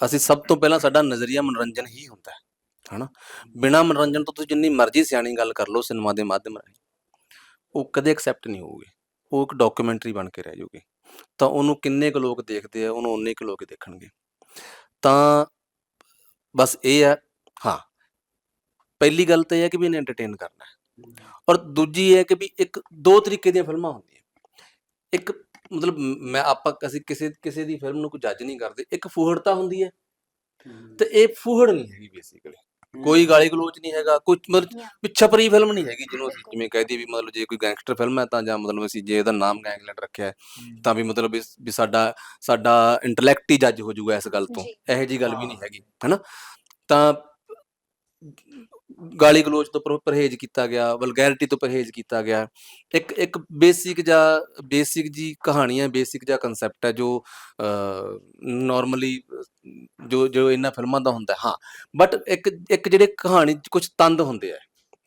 ਅਸੀਂ ਸਭ ਤੋਂ ਪਹਿਲਾਂ ਸਾਡਾ ਨਜ਼ਰੀਆ ਮਨੋਰੰਜਨ ਹੀ ਹੁੰਦਾ ਹੈ ਹਨਾ ਬਿਨਾ ਮਨੋਰੰਜਨ ਤੋਂ ਤੁਸੀਂ ਜਿੰਨੀ ਮਰਜ਼ੀ ਸਿਆਣੀ ਗੱਲ ਕਰ ਲਓ ਸਿਨੇਮਾ ਦੇ ਮਾਧਿਅਮ ਰਾਹੀਂ ਉਹ ਕਦੇ ਐਕਸੈਪਟ ਨਹੀਂ ਹੋਊਗੀ ਉਹ ਇੱਕ ਡਾਕੂਮੈਂਟਰੀ ਬਣ ਕੇ ਰਹਿ ਜਾਊਗੀ ਤਾਂ ਉਹਨੂੰ ਕਿੰਨੇ ਕੁ ਲੋਕ ਦੇਖਦੇ ਆ ਉਹਨੂੰ ਉਨੇ ਕੁ ਲੋਕ ਦੇਖਣਗੇ ਤਾਂ ਬਸ ਇਹ ਹੈ ਹਾਂ। ਪਹਿਲੀ ਗੱਲ ਤਾਂ ਇਹ ਹੈ ਕਿ ਵੀ ਇਹਨੇ ਐਂਟਰਟੇਨ ਕਰਨਾ ਹੈ। ਔਰ ਦੂਜੀ ਇਹ ਹੈ ਕਿ ਵੀ ਇੱਕ ਦੋ ਤਰੀਕੇ ਦੀਆਂ ਫਿਲਮਾਂ ਹੁੰਦੀਆਂ। ਇੱਕ ਮਤਲਬ ਮ- ਮੈਂ ਆਪਾਂ ਅਸੀਂ ਕਿਸੇ ਕਿਸੇ ਦੀ ਫਿਲਮ ਨੂੰ ਕੋਈ ਜੱਜ ਨਹੀਂ ਕਰਦੇ। ਇੱਕ ਫੂਹੜਤਾ ਹੁੰਦੀ ਹੈ। ਤੇ ਇਹ ਫੂਹੜ ਨਹੀਂ ਹੈਗੀ ਬੇਸਿਕਲੀ ਕੋਈ ਗਾਲੀ ਗਲੋਚ ਨਹੀਂ ਹੈਗਾ ਕੋਈ ਮਤਲਬ Yeah. ਵੀ ਛਪਰੀ ਫਿਲਮ ਨਹੀਂ ਹੈਗੀ ਜਿਹਨੂੰ ਅਸੀਂ ਜਿਵੇਂ ਕਹਿ ਦਈਏ ਵੀ ਮਤਲਬ ਜੇ ਕੋਈ ਗੈਂਗਸਟਰ ਫਿਲਮ ਹੈ ਤਾਂ ਜਾਂ ਮਤਲਬ ਅਸੀਂ ਜੇ ਇਹਦਾ ਨਾਮ ਗੈਂਗਲੈਂਡ ਰੱਖਿਆ ਹੈ ਤਾਂ ਵੀ ਮਤਲਬ ਇਸ- ਵੀ ਸਾਡਾ ਸਾਡਾ ਇੰਟੈਲੈਕਟ ਹੀ ਜੱਜ ਹੋ ਜਾਊਗਾ ਇਸ ਗੱਲ ਤੋਂ ਜੀ। ਇਹੋ ਜੀ ਗੱਲ ਵੀ ਨਹੀਂ। ਹੈਗੀ ਹੈਨਾ ਤਾਂ ਗਾਲੀ ਗਲੋਚ ਤੋਂ ਪਰਹੇਜ਼ ਕੀਤਾ ਗਿਆ ਵਲਗੈਰਿਟੀ ਤੋਂ ਪਰਹੇਜ਼ ਕੀਤਾ ਗਿਆ। ਇੱਕ ਇੱਕ ਬੇਸਿਕ ਜਾਂ ਬੇਸਿਕ ਜੀ ਕਹਾਣੀ ਹੈ ਬੇਸਿਕ ਜਾਂ ਕਨਸੈਪਟ ਹੈ ਜੋ ਨਾਰਮਲੀ ਜੋ ਜੋ ਇਹਨਾਂ ਫਿਲਮਾਂ ਦਾ ਹੁੰਦਾ ਹਾਂ ਬਟ ਇੱਕ ਇੱਕ ਜਿਹੜੇ ਕਹਾਣੀ 'ਚ ਕੁਝ ਤੰਦ ਹੁੰਦੇ ਆ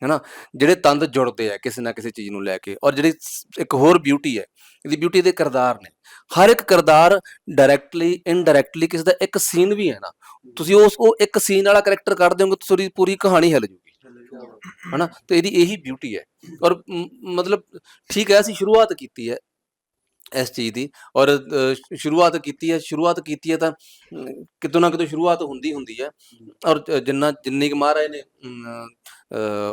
ਹੈਨਾ? ਜਿਹੜੇ ਤੰਦ ਜੁੜਦੇ ਆ ਕਿਸੇ ਨਾ ਕਿਸੇ ਚੀਜ਼ ਨੂੰ ਲੈ ਕੇ, ਔਰ ਜਿਹੜੀ ਇੱਕ ਹੋਰ ਬਿਊਟੀ ਹੈ, ਇਹਦੀ ਬਿਊਟੀ ਦੇ ਕਿਰਦਾਰ ਨੇ। ਹਰ ਇੱਕ ਕਿਰਦਾਰ ਡਾਇਰੈਕਟਲੀ ਇਨਡਾਇਰੈਕਟਲੀ ਕਿਸੇ ਦਾ ਇੱਕ ਸੀਨ ਵੀ ਹੈ ਨਾ, ਤੁਸੀਂ ਉਸ, ਉਹ ਇੱਕ ਸੀਨ ਵਾਲਾ ਕੈਰੈਕਟਰ ਕੱਢ ਦਿਓਗੇ, ਤੁਸੀਂ ਤੁਹਾਡੀ ਪੂਰੀ ਕਹਾਣੀ ਹਿੱਲ ਜੂਗੀ ਹਨਾ? ਤੇ ਇਹਦੀ ਇਹੀ ਬਿਊਟੀ ਹੈ। ਔਰ ਮਤਲਬ ਠੀਕ ਹੈ, ਅਸੀਂ ਸ਼ੁਰੂਆਤ ਕੀਤੀ ਹੈ ਇਸ ਚੀਜ਼ ਦੀ। ਔਰ ਸ਼ੁਰੂਆਤ ਕੀਤੀ ਹੈ, ਸ਼ੁਰੂਆਤ ਕੀਤੀ ਹੈ ਤਾਂ ਕਿਤੋਂ ਨਾ ਕਿਤੋਂ ਸ਼ੁਰੂਆਤ ਹੁੰਦੀ ਹੁੰਦੀ ਹੈ। ਔਰ ਜਿੰਨਾ, ਜਿੰਨੀ ਕੁ ਮਹਾਰਾਜ ਨੇ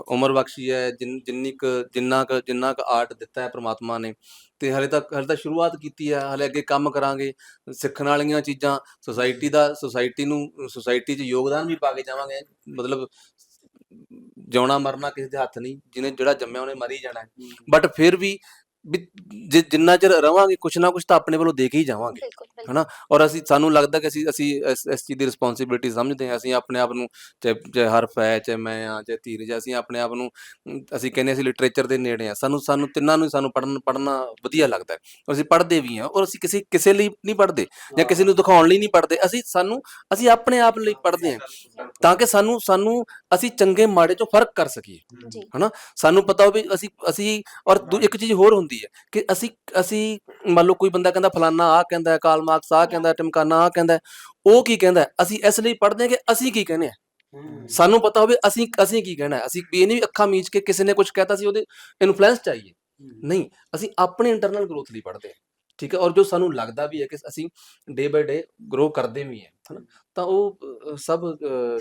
ਉਮਰ ਬਖਸ਼ੀ ਹੈ, ਜਿੰਨ- ਜਿੰਨੀ ਕੁ, ਜਿੰਨਾ ਕੁ ਜਿੰਨਾ ਕੁ ਆਰਟ ਦਿੱਤਾ ਹੈ ਪ੍ਰਮਾਤਮਾ ਨੇ, ਤੇ ਹਲੇ ਤੱਕ, ਹਲੇ ਤਾਂ ਸ਼ੁਰੂਆਤ ਕੀਤੀ ਹੈ, ਹਲੇ ਅੱਗੇ ਕੰਮ ਕਰਾਂਗੇ, ਸਿੱਖਣ ਵਾਲੀਆਂ ਚੀਜ਼ਾਂ ਸੁਸਾਇਟੀ ਦਾ ਸੁਸਾਇਟੀ ਨੂੰ ਸੁਸਾਇਟੀ 'ਚ ਯੋਗਦਾਨ ਵੀ ਪਾ ਕੇ ਜਾਵਾਂਗੇ। ਮਤਲਬ ਜਿਉਣਾ ਮਰਨਾ ਕਿਸੇ ਦੇ ਹੱਥ ਨਹੀਂ, ਜਿਹਨੇ ਜਿਹੜਾ ਜੰਮਿਆ ਉਹਨੇ ਮਰ ਹੀ ਜਾਣਾ। ਬਟ ਫਿਰ ਵੀ ਵੀ ਜਿ- ਜਿੰਨਾ ਚਿਰ ਰਵਾਂਗੇ ਕੁਛ ਨਾ ਕੁਛ ਤਾਂ ਆਪਣੇ ਵੱਲੋਂ ਦੇ ਕੇ ਹੀ ਜਾਵਾਂਗੇ ਬਿਲਕੁਲ ਬਿਲਕੁਲ। ਹਨਾ? ਔਰ ਅਸੀਂ ਸਾਨੂੰ ਲੱਗਦਾ ਕਿ ਅਸੀਂ ਅਸੀਂ ਇਸ ਇਸ ਚੀਜ਼ ਦੀ ਰਿਸਪੌਂਸਿਬਿਲਟੀ ਸਮਝਦੇ ਹਾਂ। ਅਸੀਂ ਆਪਣੇ ਆਪ ਨੂੰ ਚਾਹੇ ਚਾਹੇ ਹਰਫ ਹੈ ਚਾਹੇ ਮੈਂ ਆ ਚਾਹੇ ਧੀਰਜ ਹੈ ਅਸੀਂ ਆਪਣੇ ਆਪ ਨੂੰ ਅਮ, ਅਸੀਂ ਕਹਿੰਦੇ ਅਸੀਂ ਲਿਟਰੇਚਰ ਦੇ ਨੇੜੇ ਆ ਸਾਨੂੰ ਸਾਨੂੰ ਤਿੰਨਾਂ ਨੂੰ ਹੀ ਸਾਨੂੰ ਪੜਨ ਪੜਨਾ ਵਧੀਆ ਲੱਗਦਾ ਹੈ। ਔਰ ਅਸੀਂ ਪੜ੍ਹਦੇ ਵੀ ਹਾਂ ਔਰ ਅਸੀਂ ਕਿਸੇ ਕਿਸੇ ਲਈ ਨਹੀਂ ਪੜ੍ਹਦੇ ਜਾਂ ਕਿਸੇ ਨੂੰ ਦਿਖਾਉਣ ਲਈ ਨਹੀਂ ਪੜ੍ਹਦੇ। ਅਸੀਂ ਸਾਨੂੰ ਅਸੀਂ ਆਪਣੇ ਆਪ ਲਈ ਪੜ੍ਹਦੇ ਹਾਂ ਤਾਂ ਕਿ ਸਾਨੂੰ ਸਾਨੂੰ ਅਸੀਂ ਚੰਗੇ ਮਾੜੇ ਚੋਂ ਫ਼ਰਕ ਕਰ ਸਕੀਏ ਜੀ। ਸਾਨੂੰ ਪਤਾ ਹੋਵੇ ਅਸੀਂ ਅਸੀਂ ਔਰ ਦੂ- ਇੱਕ ਚੀਜ਼ ਹੋਰ ਹੁੰਦੀ ਹੈ ਕਿ ਅਸੀਂ ਅਸੀਂ ਮੰਨ ਲਓ ਕੋਈ ਬੰਦਾ ਕਹਿੰਦਾ ਫਲਾਨਾ ਆ ਕਹਿੰਦਾ ਕਾਲ ਮਾਰਕਸ ਆ ਕਹਿੰਦਾ ਟਿਮਕਾਨਾ ਆ ਕਹਿੰਦਾ ਉਹ ਕੀ ਕਹਿੰਦਾ? ਅਸੀਂ ਇਸ ਲਈ ਪੜ੍ਹਦੇ ਹਾਂ ਕਿ ਅਸੀਂ ਕੀ ਕਹਿੰਦੇ ਆ ਸਾਨੂੰ ਪਤਾ ਹੋਵੇ ਅਸੀਂ ਅਸੀਂ ਕੀ ਕਹਿਣਾ। ਅਸੀਂ ਇਹ ਨਹੀਂ ਅੱਖਾਂ ਮੀਚ ਕੇ ਕਿਸੇ ਨੇ ਕੁਝ ਕਹਿਤਾ ਸੀ ਉਹਦੇ ਇਨਫਲੂਐਂਸ ਚਾਹੀਏ ਨਹੀਂ ਅਸੀਂ ਆਪਣੇ ਇੰਟਰਨਲ ਗਰੋਥ ਲਈ ਪੜ੍ਹਦੇ ਹਾਂ ਠੀਕ ਹੈ ਔਰ ਜੋ ਸਾਨੂੰ ਲੱਗਦਾ ਵੀ ਹੈ ਕਿ ਅਸੀਂ ਡੇ ਬਾਈ ਡੇ ਗਰੋ ਕਰਦੇ ਵੀ ਹਾਂ ਹਨਾ ਤਾਂ ਉਹ ਸਭ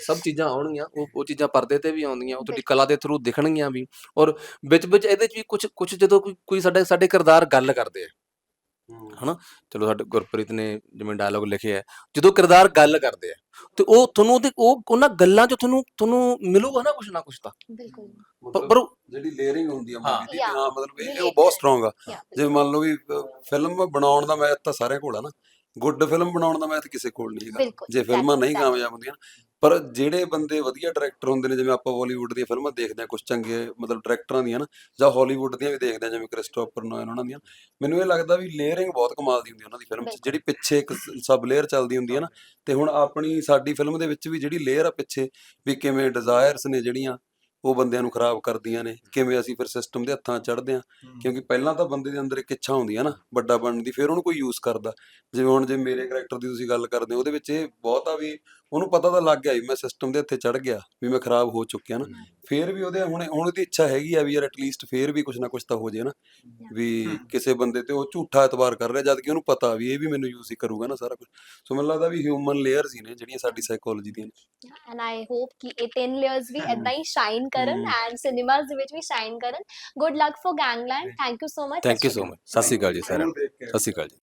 ਸਭ ਚੀਜ਼ਾਂ ਆਉਣਗੀਆਂ ਉਹ ਉਹ ਚੀਜ਼ਾਂ ਪਰਦੇ ਤੇ ਵੀ ਆਉਂਦੀਆਂ ਉਹ ਤੁਹਾਡੀ ਕਲਾ ਦੇ ਥਰੂ ਦਿਖਣਗੀਆਂ ਵੀ ਔਰ ਵਿੱਚ ਵਿੱਚ ਇਹਦੇ ਚ ਵੀ ਕੁਝ ਕੁਝ ਜਦੋਂ ਕੋਈ ਕੋਈ ਸਾਡੇ ਸਾਡੇ ਕਿਰਦਾਰ ਗੱਲ ਕਰਦੇ ਆ ਹਨਾ ਚਲੋ ਸਾਡੇ ਗੁਰਪ੍ਰੀਤ ਨੇ ਜਿਵੇਂ ਡਾਇਲੋਗ ਲਿਖਿਆ ਹੈ ਜਦੋਂ ਕਿਰਦਾਰ ਗੱਲ ਕਰਦੇ ਆ ਤੇ ਉਹ ਤੁਹਾਨੂੰ ਉਹਦੇ ਉਹ ਉਹਨਾਂ ਗੱਲਾਂ ਚ ਤੁਹਾਨੂੰ ਤੁਹਾਨੂੰ ਮਿਲੂਗਾ ਨਾ ਕੁਝ ਨਾ ਕੁਝ ਤਾਂ? ਬਿਲਕੁਲ। ਪਰ ਜਿਹੜੀ ਲੇਅਰਿੰਗ ਹੁੰਦੀ ਆ ਹਾਂ। ਮੂਵੀ ਦੀ. ਹਾਂ ਮਤਲਬ ਇਹ ਉਹ. ਬਹੁਤ ਸਟਰੋਂਗ ਆ Yeah, ਜਿਵੇਂ ਮੰਨ ਲਓ ਵੀ ਫਿਲਮ ਬਣਾਉਣ ਦਾ ਮੈਥ ਤਾਂ ਸਾਰਿਆਂ ਕੋਲ ਆ ਨਾ ਗੁੱਡ ਫਿਲਮ ਬਣਾਉਣ ਦਾ ਮੈਥ ਕਿਸੇ ਕੋਲ ਨਹੀਂ ਹੈਗਾ ਬਿਲਕੁਲ ਜੇ ਫਿਲਮਾਂ ਨਹੀਂ exactly. ਕਾਮਯਾਬ ਹੁੰਦੀਆਂ ਪਰ ਜਿਹੜੇ ਬੰਦੇ ਵਧੀਆ ਡਾਇਰੈਕਟਰ ਹੁੰਦੇ ਨੇ ਜਿਵੇਂ ਆਪਾਂ ਬਾਲੀਵੁੱਡ ਦੀਆਂ ਫਿਲਮਾਂ ਦੇਖਦੇ ਆ ਕੁਝ ਚੰਗੇ ਮਤਲਬ ਡਾਇਰੈਕਟਰਾਂ ਦੀਆਂ ਨਾ ਜਾਂ ਹਾਲੀਵੁੱਡ ਦੀਆਂ ਵੀ ਦੇਖਦੇ ਆ ਜਿਵੇਂ ਕ੍ਰਿਸਟੋਫਰ ਨੋਇਨ ਉਹਨਾਂ ਦੀਆਂ ਮੈਨੂੰ ਇਹ ਲੱਗਦਾ ਵੀ ਲੇਅਰਿੰਗ ਬਹੁਤ ਕਮਾਲ ਦੀ ਹੁੰਦੀ ਉਹਨਾਂ ਦੀ ਫਿਲਮ 'ਚ ਬਿਲਕੁਲ। ਜਿਹੜੀ ਪਿੱਛੇ ਇੱਕ ਸਬ ਲੇਅਰ ਚੱਲਦੀ ਹੁੰਦੀ ਹੈ ਨਾ ਤੇ ਹੁਣ ਆਪਣੀ ਸਾਡੀ ਫਿਲਮ ਦੇ ਵਿੱਚ ਵੀ ਜਿਹੜੀ ਲੇਅਰ ਆ ਪਿੱਛੇ ਵੀ ਕਿਵੇਂ ਡਿਜ਼ਾਇਰਸ ਨੇ ਜਿਹੜੀਆਂ ਉਹ ਬੰਦਿਆਂ ਨੂੰ ਖਰਾਬ ਕਰਦੀਆਂ ਨੇ। ਕਿਵੇਂ ਅਸੀਂ ਫਿਰ ਸਿਸਟਮ ਦੇ ਹੱਥਾਂ ਚੜ੍ਹਦੇ ਆ ਕਿਉਂਕਿ ਪਹਿਲਾਂ ਤਾਂ ਬੰਦੇ ਦੇ ਅੰਦਰ ਇੱਕ ਇੱਛਾ ਹੁੰਦੀ ਹੈ ਨਾ ਵੱਡਾ ਬਣਨ ਦੀ ਫਿਰ ਉਹਨੂੰ ਕੋਈ ਯੂਜ਼ ਕਰਦਾ। ਜਿਵੇਂ ਹੁਣ ਜੇ ਮੇਰੇ ਕੈਰੈਕਟਰ ਦੀ ਤੁਸੀਂ ਗੱਲ ਕਰਦੇ ਹੋ ਉਹਦੇ ਵਿੱਚ ਇਹ ਬਹੁਤ ਆ ਵੀ ਉਹਨੂੰ ਪਤਾ ਤਾਂ ਲੱਗ ਗਿਆ ਵੀ ਮੈਂ ਸਿਸਟਮ ਦੇ ਹੱਥੇ ਚੜ ਗਿਆ ਵੀ ਮੈਂ ਖਰਾਬ ਹੋ ਚੁੱਕਿਆ ਨਾ। ਫਿਰ ਵੀ ਉਹਦੇ ਹੁਣ ਹੁਣ ਉਹਦੀ ਇੱਛਾ ਹੈਗੀ ਆ ਵੀ ਯਾਰ ਐਟਲੀਸਟ ਫਿਰ ਵੀ ਕੁਝ ਨਾ ਕੁਝ ਤਾਂ ਹੋ ਜੇ ਨਾ ਵੀ ਕਿਸੇ ਬੰਦੇ ਤੇ ਉਹ ਝੂਠਾ ਇਤਬਾਰ ਕਰ ਰਿਹਾ ਜਦ ਕਿ ਉਹਨੂੰ ਪਤਾ ਵੀ ਇਹ ਵੀ ਮੈਨੂੰ ਯੂਜ਼ ਹੀ ਕਰੂਗਾ ਨਾ ਸਾਰਾ ਕੁਝ ਸੋ ਮੈਨੂੰ ਲੱਗਦਾ ਵੀ ਹਿਊਮਨ ਲੇਅਰਸ ਹੀ ਨੇ ਜਿਹੜੀਆਂ ਸਾਡੀ ਸਾਈਕੋਲੋਜੀ ਦੀਆਂ ਨੇ। ਐਂਡ ਆਈ ਹੋਪ ਕਿ ਇਹ 10 ਲੇਅਰਸ ਵੀ ਇਦਾਂ ਹੀ ਸ਼ਾਈਨ ਕਰਨ ਐਂਡ ਸਿਨੇਮਾਸ ਦੇ ਵਿੱਚ ਵੀ ਸ਼ਾਈਨ ਕਰਨ। Good luck for Gangland thank you so much thank you so much ਸਤਿ ਸ਼੍ਰੀ ਅਕਾਲ ਜੀ ਸਾਰਿਆਂ ਨੂੰ ਸਤਿ ਸ਼੍ਰੀ ਅਕਾਲ ਜੀ